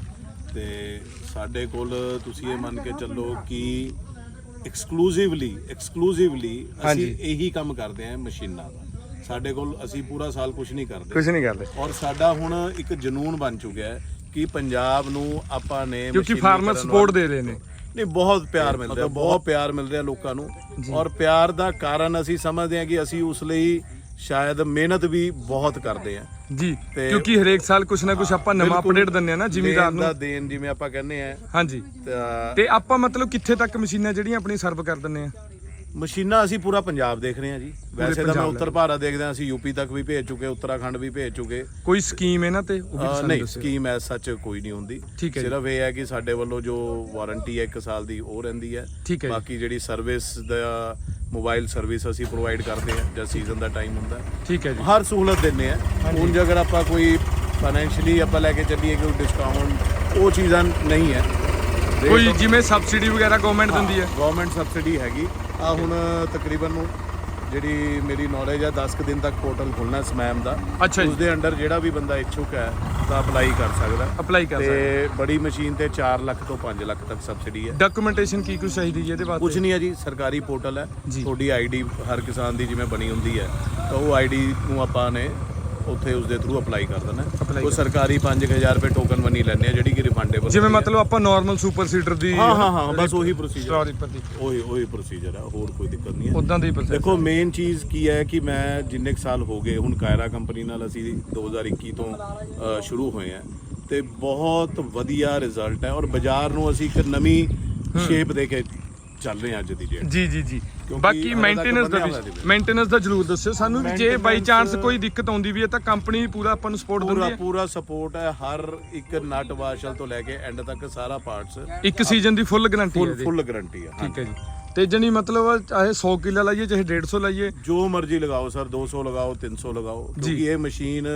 ਤੇ ਸਾਡੇ ਕੋਲ ਤੁਸੀਂ ਇਹ ਮੰਨ ਕੇ ਚੱਲੋ ਕਿ ਐਕਸਕਲੂਸਿਵਲੀ ਐਕਸਕਲੂਸਿਵਲੀ ਅਸੀਂ ਹਾਂਜੀ। ਇਹੀ ਕੰਮ ਕਰਦੇ ਹਾਂ ਮਸ਼ੀਨਾਂ ਦਾ। ਸਾਡੇ ਕੋਲ ਅਸੀਂ ਪੂਰਾ ਸਾਲ ਕੁਝ ਨਹੀਂ ਕਰਦੇ। ਕੁਝ ਨਹੀਂ ਕਰਦੇ। ਔਰ ਸਾਡਾ ਹੁਣ ਇੱਕ ਜਨੂਨ ਬਣ ਚੁੱਕਿਆ ਹੈ ਕਿ ਪੰਜਾਬ ਨੂੰ ਆਪਾਂ ਨੇ ਕਿਉਂਕਿ ਮਸ਼ੀਨੀਕਰਨ ਫਾਰਮਰ ਵੱਲ- ਸਪੋਰਟ ਦੇ ਰਹੇ ਨੇ। ਨਹੀਂ ਬਹੁਤ ਪਿਆਰ ਮਿਲ ਰਿਹਾ ਬਹੁਤ ਪਿਆਰ ਮਿਲ ਰਿਹਾ ਲੋਕਾਂ ਨੂੰ। ਔਰ ਪਿਆਰ ਦਾ ਕਾਰਨ ਅਸੀਂ ਸਮਝਦੇ ਹਾਂ ਕਿ ਅਸੀਂ ਉਸ ਲਈ ਸ਼ਾਇਦ ਮਿਹਨਤ ਵੀ ਬਹੁਤ ਕਰਦੇ ਹਾਂ ਜੀ ਤੇ- ਕਿਉਂਕਿ ਹਰੇਕ ਸਾਲ ਕੁਝ ਨਾ ਕੁਝ ਆਪਾਂ ਨਵਾਂ ਬਿਲਕੁਲ ਅਪਡੇਟ ਦਿੰਨੇ ਆ ਨਾ ਜ਼ਿਮੀਦਾਰ ਦੇਣ ਦਾ ਨੂੰ ਦੇਣ ਜਿਵੇਂ ਆਪਾਂ ਕਹਿੰਦੇ ਆ। ਹਾਂਜੀ। ਤਾਂ ਤੇ ਆਪਾਂ ਮਤਲਬ ਕਿੱਥੇ ਤੱਕ ਮਸ਼ੀਨਾਂ ਜਿਹੜੀਆਂ ਆਪਣੀ ਸਰਵ ਕਰ ਦਿੰਨੇ ਆ? ਮਸ਼ੀਨਾਂ ਅਸੀਂ ਪੂਰਾ ਪੰਜਾਬ ਦੇਖ ਰਹੇ ਹਾਂ ਜੀ। ਵੈਸੇ ਤਾਂ ਮੈਂ ਉੱਤਰ ਭਾਰਤ ਦੇਖਦੇ ਹਾਂ ਅਸੀਂ ਯੂਪੀ ਤੱਕ ਵੀ ਭੇਜ ਚੁੱਕੇ ਉੱਤਰਾਖੰਡ ਵੀ ਭੇਜ ਚੁੱਕੇ। ਕੋਈ ਸਕੀਮ ਇਹਨਾਂ ਤੇ? ਉਹ ਵੀ ਅਹ ਸਾਨੂੰ ਨਹੀਂ ਦੱਸਿਓ। ਸਕੀਮ ਐ ਸੱਚ ਕੋਈ ਨਹੀਂ ਹੁੰਦੀ। ਠੀਕ ਹੈ ਜੀ। ਸਿਰਫ ਇਹ ਹੈ ਕਿ ਸਾਡੇ ਵੱਲੋਂ ਜੋ ਵਾਰੰਟੀ ਹੈ 1 ਸਾਲ ਦੀ ਉਹ ਰਹਿੰਦੀ ਹੈ। ਠੀਕ ਹੈ ਜੀ। ਬਾਕੀ ਜਿਹੜੀ ਸਰਵਿਸ ਦਾ ਮੋਬਾਈਲ ਸਰਵਿਸ ਅਸੀਂ ਪ੍ਰੋਵਾਈਡ ਕਰਦੇ ਹਾਂ ਜਦ ਸੀਜ਼ਨ ਦਾ ਟਾਈਮ ਹੁੰਦਾ ਹੈ। ਠੀਕ ਹੈ ਜੀ। ਹਰ ਸਹੂਲਤ ਦਿੰਦੇ ਆ ਉਂਝ ਅਗਰ ਆਪਾਂ ਕੋਈ ਫਾਈਨੈਂਸ਼ੀਅਲੀ ਆਪਾਂ ਲੈ ਕੇ ਚੱਲੀਏ ਕੋਈ ਡਿਸਕਾਊਂਟ ਉਹ ਚੀਜ਼ਾਂ ਨਹੀਂ ਹੈ। ਕੋਈ ਜਿਵੇਂ ਸਬਸਿਡੀ ਵਗੈਰਾ ਗਵਰਨਮੈਂਟ ਦਿੰਦੀ ਹੈ। ਗਵਰਨਮੈਂਟ ਸਬਸਿਡੀ ਹੈਗੀ। ਆ ਹੁਣ ਤਕਰੀਬਨ ਨੂੰ ਜਿਹੜੀ ਮੇਰੀ ਨੌਲੇਜ ਹੈ 10 ਕੁ ਦਿਨ ਤੱਕ ਪੋਰਟਲ ਖੁੱਲਣਾ ਸਮੈਮ ਦਾ। ਅੱਛਾ ਜੀ। ਉਸ ਦੇ ਅੰਡਰ ਜਿਹੜਾ ਵੀ ਬੰਦਾ ਇੱਛੁਕ ਹੈ ਤਾਂ ਅਪਲਾਈ ਕਰ ਸਕਦਾ। ਅਪਲਾਈ ਕਰ ਸਕਦੇ। ਤੇ ਬੜੀ ਮਸ਼ੀਨ ਤੇ 4 ਲੱਖ ਤੋਂ 5 ਲੱਖ ਤੱਕ ਸਬਸਿਡੀ ਹੈ। ਡਾਕੂਮੈਂਟੇਸ਼ਨ ਕੀ ਕੁਝ ਚਾਹੀਦੀ ਹੈ ਇਹਦੇ ਕੁਝ ਵਾਸਤੇ ਨਹੀਂ ਹੈ ਜੀ ਸਰਕਾਰੀ ਪੋਰਟਲ ਹੈ। ਜੀ। ਤੁਹਾਡੀ ਆਈਡੀ ਹਰ ਕਿਸਾਨ ਦੀ ਜਿਵੇਂ ਬਣੀ ਹੁੰਦੀ ਹੈ ਤਾਂ ਉਹ ਆਈਡੀ ਨੂੰ ਆਪਾਂ ਨੇ ਉੱਥੇ ਉਸ ਦੇ ਥਰੂ ਅਪਲਾਈ ਕਰ ਦੇਣਾ। ਉਹ ਕਰ- ਸਰਕਾਰੀ 5000 ਰੁਪਏ ਟੋਕਨ ਮਨੀ ਲੈਣੇ ਆ ਜਿਹੜੀ ਕਿ ਰਿਫੰਡੇਬਲ ਜਿਵੇਂ ਮਤਲਬ ਆਪਾਂ ਨਾਰਮਲ ਸੁਪਰ ਸੀਡਰ ਦੀ ਹਾਂ ਹਾਂ ਹਾਂ ਬਸ ਉਹੀ ਪ੍ਰੋਸੀਜਰ ਸੌਰੀ ਪਰ ਦੀ ਉਹੀ ਉਹੀ ਪ੍ਰੋਸੀਜਰ ਹੈ ਹੋਰ ਕੋਈ ਦਿੱਕਤ ਨਹੀਂ ਹੈ ਉਦਾਂ ਦੀ ਪ੍ਰੋਸੈਸ ਦੇਖੋ ਮੇਨ ਚੀਜ਼ ਕੀ ਹੈ ਕਿ ਮੈਂ ਜਿੰਨੇ ਕੁ ਸਾਲ ਹੋ ਗਏ ਹੁਣ ਕਾਇਰਾ ਕੰਪਨੀ ਨਾਲ ਅਸੀਂ 2021 ਤੋਂ ਅ, ਸ਼ੁਰੂ ਹੋਏ ਆ। ਤੇ ਬਹੁਤ ਵਧੀਆ ਰਿਜ਼ਲਟ ਹੈ ਔਰ ਬਾਜ਼ਾਰ ਨੂੰ ਅਸੀਂ ਇੱਕ ਨਵੀਂ ਸ਼ੇਪ ਦੇ ਕੇ ਚੱਲ ਰਹੇ ਹਾਂ ਅੱਜ ਦੀ ਡੇਟ ਜੀ ਜੀ ਜੀ। ਕਿਉਂਕਿ ਬਾਕੀ ਮੇਨਟੇਨੈਂਸ ਦਾ। ਮੇਨਟੇਨੈਂਸ ਦਾ ਜ਼ਰੂਰ ਦੱਸਿਓ। ਸਾਨੂੰ ਵੀ ਜੇ ਬਾਈ ਚਾਂਸ ਕੋਈ ਦਿੱਕਤ ਆਉਂਦੀ ਵੀ ਹੈ ਤਾਂ ਕੰਪਨੀ ਪੂਰਾ ਆਪਾਂ ਨੂੰ ਸਪੋਰਟ ਪੂਰਾ ਦਿੰਦੀ ਹੈ। ਪੂਰਾ ਸਪੋਰਟ ਹੈ। ਹਰ ਇੱਕ ਨਟ ਵਾਸ਼ਲ ਤੋਂ ਲੈ ਕੇ ਐਂਡ ਤੱਕ ਸਾਰਾ ਪਾਰਟਸ ਇੱਕ ਸੀਜ਼ਨ ਦੀ ਫੁੱਲ ਗਾਰੰਟੀ ਹੈ ਫੁੱਲ ਗਾਰੰਟੀ ਹੈ ਠੀਕ ਹੈ ਜੀ। ਤੇ ਜਣੀ ਮਤਲਬ ਚਾਹੇ 100 ਕਿੱਲਾ ਲਾਈਏ ਚਾਹੇ 150 ਲਾਈਏ। ਜੋ ਮਰਜ਼ੀ ਲਗਾਓ ਸਰ 200 ਲਗਾਓ 300 ਲਗਾਓ। ਕਿਉਂਕਿ ਇਹ ਮਸ਼ੀਨ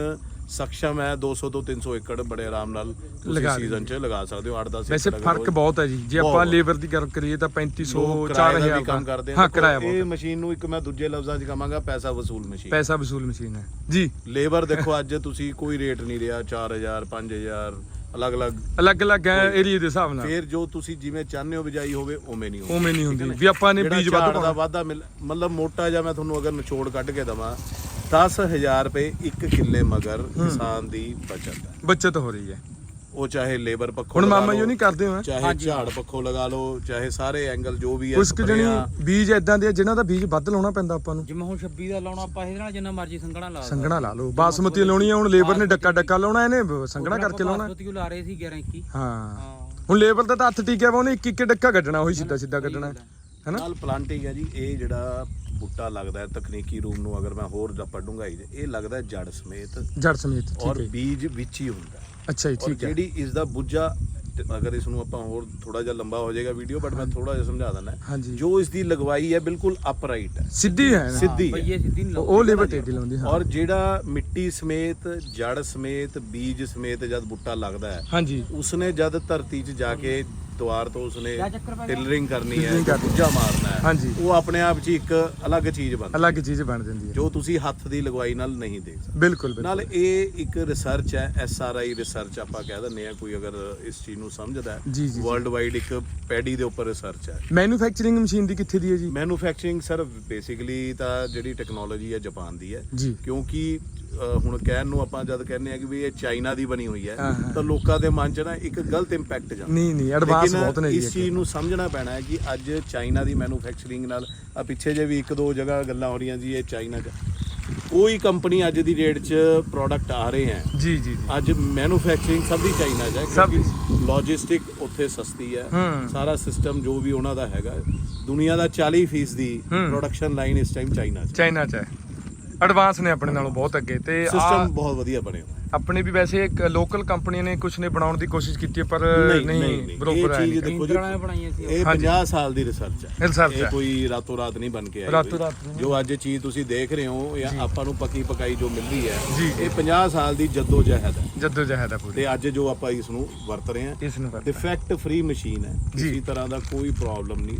ਸક્ષਮ ਹੈ 200 ਤੋਂ 300 ਏਕੜ ਬੜੇ ਆਰਾਮ ਨਾਲ ਤੁਸੀਂ ਸੀਜ਼ਨ 'ਚ ਲਗਾ ਸਕਦੇ ਹੋ 8-10 ਵੈਸੇ ਫ਼ਰਕ ਬਹੁਤ ਹੈ ਜੀ। ਜੇ ਆਪਾਂ। ਲੇਬਰ ਦੀ ਗੱਲ ਕਰੀਏ ਤਾਂ 3500 ਲੋਕ ਕਿਰਾਏ ਦਾ 4000 ਵੀ ਕੰਮ ਕਰਦੇ ਹਾਂ ਇਹ ਮਸ਼ੀਨ ਨੂੰ ਇੱਕ ਮੈਂ ਦੂਜੇ ਲਫ਼ਜ਼ਾਂ 'ਚ ਕਹਾਂਗਾ ਪੈਸਾ ਵਸੂਲ ਮਸ਼ੀਨ। ਪੈਸਾ ਵਸੂਲ ਮਸ਼ੀਨ ਹੈ। ਜੀ। ਲੇਬਰ ਦੇਖੋ ਅੱਜ ਤੁਸੀਂ ਕੋਈ ਰੇਟ ਨਹੀਂ ਰਿਹਾ 4000 5000 ਅਲੱਗ-ਅਲੱਗ। ਅਲੱਗ-ਅਲੱਗ ਏਰੀਆ ਦੇ ਹਿਸਾਬ ਨਾਲ। ਫਿਰ ਜੋ ਤੁਸੀਂ ਜਿਵੇਂ ਚਾਹੁੰਦੇ ਹੋ ਬਿਜਾਈ ਹੋਵੇ ਉਵੇਂ ਨਹੀਂ ਉਵੇਂ ਨਹੀਂ ਹੁੰਦੀ। ਹੈ? ਵੀ ਆਪਾਂ ਨੇ ਬੀਜ ਵੱਧ ਪਾਉਣਾ। ਮਤਲਬ ਮੋਟਾ ਜਿਹਾ ਮੈਂ ਤੁਹਾਨੂੰ ਅਗਰ ਨਿਚੋੜ ਕੱਢ ਕੇ ਦਵਾਂ 10000 ਰੁਪਏ ਇੱਕ ਕਿੱਲੇ ਮਗਰ ਕਿਸਾਨ ਦੀ ਬਚਤ ਹੈ। ਬੱਚਤ ਹੋ ਰਹੀ ਹੈ। ਉਹ ਚਾਹੇ ਲੇਬਰ ਪੱਖੋਂ ਹੁਣ ਮਾਮਾ ਜੀ ਨਹੀਂ ਕਰਦੇ ਹੋ ਚਾਹੇ ਝਾੜ ਪੱਖੋਂ ਲਗਾ ਲਓ ਚਾਹੇ ਸਾਰੇ ਐਂਗਲ ਜੋ ਵੀ ਹੈ ਕੁਝ ਜਣੀ ਬੀਜ ਇਦਾਂ ਦੇ ਜਿਨ੍ਹਾਂ ਦਾ ਬੀਜ ਵੱਧ ਲਾਉਣਾ ਪੈਂਦਾ ਆਪਾਂ ਨੂੰ। ਜਿਵੇਂ ਹੁਣ 26 ਦਾ ਲਾਉਣਾ ਆਪਾਂ ਇਹਦੇ ਨਾਲ ਜਿੰਨਾ ਮਰਜ਼ੀ ਸੰਘਣਾ ਲਾ ਸੰਘਣਾ ਲਾ ਲਓ ਬਾਸਮਤੀ ਲਾਉਣੀ ਆ ਹੁਣ ਲੇਬਰ ਨੇ ਡੱਕਾ ਡੱਕਾ ਲਾਉਣਾ ਇਹਨੇ ਸੰਘਣਾ ਕਰਕੇ ਲਾਉਣਾ। ਬਾਸਮਤੀ ਲਾ ਰਹੇ ਸੀ 11 21 ਹਾਂ। ਹਾਂ। ਹੁਣ ਲੇਬਰ ਦਾ ਤਾਂ ਹੱਥ ਟਿਕਿਆ ਵਾ ਉਹਨੇ ਇੱਕ ਇੱਕ ਡੱਕਾ ਕੱਢਣਾ ਉਹੀ ਸਿੱਧਾ ਸਿੱਧਾ ਕੱਢਣਾ ਹੈਨਾ ਨਾਲ ਪਲਾਂਟਿੰਗ ਹੈ ਜੀ ਇਹ ਜਿਹੜਾ ਬੂਟਾ ਲੱਗਦਾ ਹੈ ਤਕਨੀਕੀ ਰੂਮ ਨੂੰ ਅਗਰ ਮੈਂ ਹੋਰ ਦਾ ਪੜੂੰਗਾ ਇਹ ਲੱਗਦਾ ਹੈ ਜੜ ਸਮੇਤ ਜੜ ਸਮੇਤ ਔਰ ਠੀਕ ਹੈ ਜੀ। ਬੀਜ ਵਿੱਚ ਹੀ ਹੁੰਦਾ ਹੈ। ਅੱਛਾ ਜੀ ਔਰ ਠੀਕ ਹੈ। ਜਿਹੜੀ ਇਸ ਦਾ ਬੁੱਝਾ ਅਗਰ ਇਸ ਨੂੰ ਆਪਾਂ ਹੋਰ ਥੋੜਾ ਜਿਹਾ ਲੰਬਾ ਹੋ ਜਾਏਗਾ ਵੀਡੀਓ ਬਟ ਮੈਂ ਥੋੜਾ ਜਿਹਾ ਸਮਝਾ ਦਿੰਦਾ ਹਾਂਜੀ। ਜੋ ਇਸ ਦੀ ਲਗਵਾਈ ਹੈ ਬਿਲਕੁਲ ਅਪਰਾਈਟ ਹੈ। ਸਿੱਧੀ ਹੈ ਨਾ ਸਿੱਧੀ ਹੈ। ਪਈਏ ਸਿੱਧੀ ਨਹੀਂ ਉਹ ਲਿਵਰ ਟੇਡੀ ਲਾਉਂਦੀ ਹਾਂ। ਔਰ ਜਿਹੜਾ ਮਿੱਟੀ ਸਮੇਤ ਜੜ ਸਮੇਤ ਬੀਜ ਸਮੇਤ ਜਦ ਬੁੱਟਾ ਲੱਗਦਾ ਹੈ ਹਾਂਜੀ। ਉਸਨੇ ਜਦ ਧਰਤੀ 'ਚ ਜਾ ਕੇ ਦੁਆਰ ਤੋਂ ਉਸਨੇ? ਟਿਲਰਿੰਗ ਕਰਨੀ ਹੈ। ਦੂਜਾ ਮਾਰਨਾ ਹੈ ਹਾਂਜੀ। ਉਹ ਆਪਣੇ ਆਪ 'ਚ ਇੱਕ ਅਲੱਗ ਚੀਜ਼ ਬਣਦੀ ਅਲੱਗ ਚੀਜ਼ ਬਣ ਜਾਂਦੀ ਹੈ ਜੋ ਤੁਸੀਂ ਹੱਥ ਦੀ ਲਗਵਾਈ ਨਾਲ ਨਹੀਂ ਦੇਖ ਸਕਦੇ ਬਿਲਕੁਲ ਨਾਲ ਇਹ ਇੱਕ ਰਿਸਰਚ ਹੈ ਐਸ ਆਰ ਆਈ ਰਿਸਰਚ ਆਪਾਂ ਕਹਿ ਦਿੰਦੇ ਆ ਕੋਈ ਅਗਰ ਇਸ ਚੀਜ਼ ਨੂੰ ਸਮਝਦਾ ਜੀ। ਵਰਲਡ ਵਾਈਡ ਇੱਕ ਪੈਡੀ ਦੇ ਉੱਪਰ ਰਿਸਰਚ ਹੈ ਮੈਨੂਫੈਕਚਰਿੰਗ ਮਸ਼ੀਨ ਦੀ ਕਿੱਥੇ ਦੀ ਹੈ ਜੀ ਮੈਨੂਫੈਕਚਰਿੰਗ ਸਰ ਬੇਸਿਕਲੀ ਤਾਂ ਜਿਹੜੀ ਟੈਕਨੋਲੋਜੀ ਹੈ ਜਾਪਾਨ ਦੀ ਹੈ ਕਿਉਂਕਿ ਹੁਣ ਕਹਿਣ ਨੂੰ ਆਪਾਂ ਜਦ ਕਹਿੰਦੇ ਆ ਕਿ ਵੀ ਇਹ ਚਾਈਨਾ ਦੀ ਬਣੀ ਹੋਈ ਹੈ ਹਾਂ, ਹਾਂ। ਤਾਂ ਲੋਕਾਂ ਦੇ ਮਨ 'ਚ ਨਾ ਇੱਕ ਗਲਤ ਇੰਪੈਕਟ ਜਾਂਦਾ ਨਹੀਂ ਨਹੀਂ ਐਡਵਾਂਸ ਲੇਕਿਨ ਬਹੁਤ ਨੇ ਇਸ ਚੀਜ਼ ਨੂੰ ਸਮਝਣਾ ਪੈਣਾ ਹੈ ਕਿ ਅੱਜ ਚਾਈਨਾ ਦੀ ਮੈਨੂਫੈਕਚਰਿੰਗ ਨਾਲ ਆ ਪਿੱਛੇ ਜੇ ਵੀ ਇੱਕ ਦੋ ਜਗ੍ਹਾ ਗੱਲਾਂ ਹੋ ਰਹੀਆਂ ਜੀ ਇਹ ਚਾਈਨਾ 'ਚ। ਕੋਈ ਕੰਪਨੀ ਅੱਜ ਦੀ ਡੇਟ 'ਚ ਪ੍ਰੋਡਕਟ ਆ ਰਹੇ ਹੈ। ਜੀ ਜੀ ਅੱਜ ਮੈਨੂਫੈਕਚਰਿੰਗ ਸਭ ਦੀ ਚਾਈਨਾ 'ਚ ਹੈ ਦੀ। ਲੌਜਿਸਟਿਕ ਉੱਥੇ ਸਸਤੀ ਹੈ। ਸਾਰਾ ਸਿਸਟਮ ਜੋ ਵੀ ਉਹਨਾਂ ਦਾ ਹੈਗਾ ਦੁਨੀਆ ਦਾ 40% ਦੀ। ਪ੍ਰੋਡਕਸ਼ਨ ਲਾਈਨ ਇਸ ਟਾਈਮ ਚਾਈਨਾ 'ਚ ਚਾਈਨਾ ਚ ਹੈ। ਐਡਵਾਂਸ ਨੇ ਆਪਣੇ ਨਾਲੋਂ ਬਹੁਤ ਅੱਗੇ ਤੇ ਸਿਸਟਮ ਬਹੁਤ ਵਧੀਆ ਬਣਿਆ ਆਪਣੇ ਵੀ ਵੈਸੇ ਇੱਕ ਲੋਕਲ ਕੰਪਨੀਆਂ ਨੇ ਕੁਝ ਨੇ ਬਣਾਉਣ ਦੀ ਕੋਸ਼ਿਸ਼ ਕੀਤੀ ਹੈ ਪਰ ਨਹੀਂ। ਬਰੋਬਰ ਚੀਜ਼ ਨਹੀਂ ਦੇਖੋ ਜੀ, ਇਹ ਹਾਂਜੀ। 50 ਸਾਲ ਦੀ ਰਿਸਰਚ ਹੈ ਇਹ ਹੈ। ਕੋਈ ਰਾਤੋਂ ਰਾਤ ਨਹੀਂ ਬਣ ਕੇ ਆਈ ਰਾਤੋਂ। ਰਾਤ। ਜੋ ਅੱਜ ਚੀਜ਼ ਤੁਸੀਂ ਦੇਖ ਰਹੇ ਹੋ ਜਾਂ ਆਪਾਂ ਨੂੰ ਪੱਕੀ ਪਕਾਈ ਜੋ ਮਿਲਦੀ ਹੈ। ਇਹ 50 ਸਾਲ ਦੀ ਜੱਦੋ ਜਹਿਦ ਹੈ ਜੱਦੋ ਜਹਿਦ ਹੈ ਪੂਰੀ ਤੇ ਅੱਜ ਜੋ ਆਪਾਂ ਇਸ ਨੂੰ ਵਰਤ ਰਹੇ ਹਾਂ ਇਸ ਨੂੰ ਡਿਫੈਕਟ ਫ੍ਰੀ ਮਸ਼ੀਨ ਹੈ। ਕਿਸੇ ਤਰ੍ਹਾਂ ਦਾ ਕੋਈ ਪ੍ਰੋਬਲਮ ਨਹੀਂ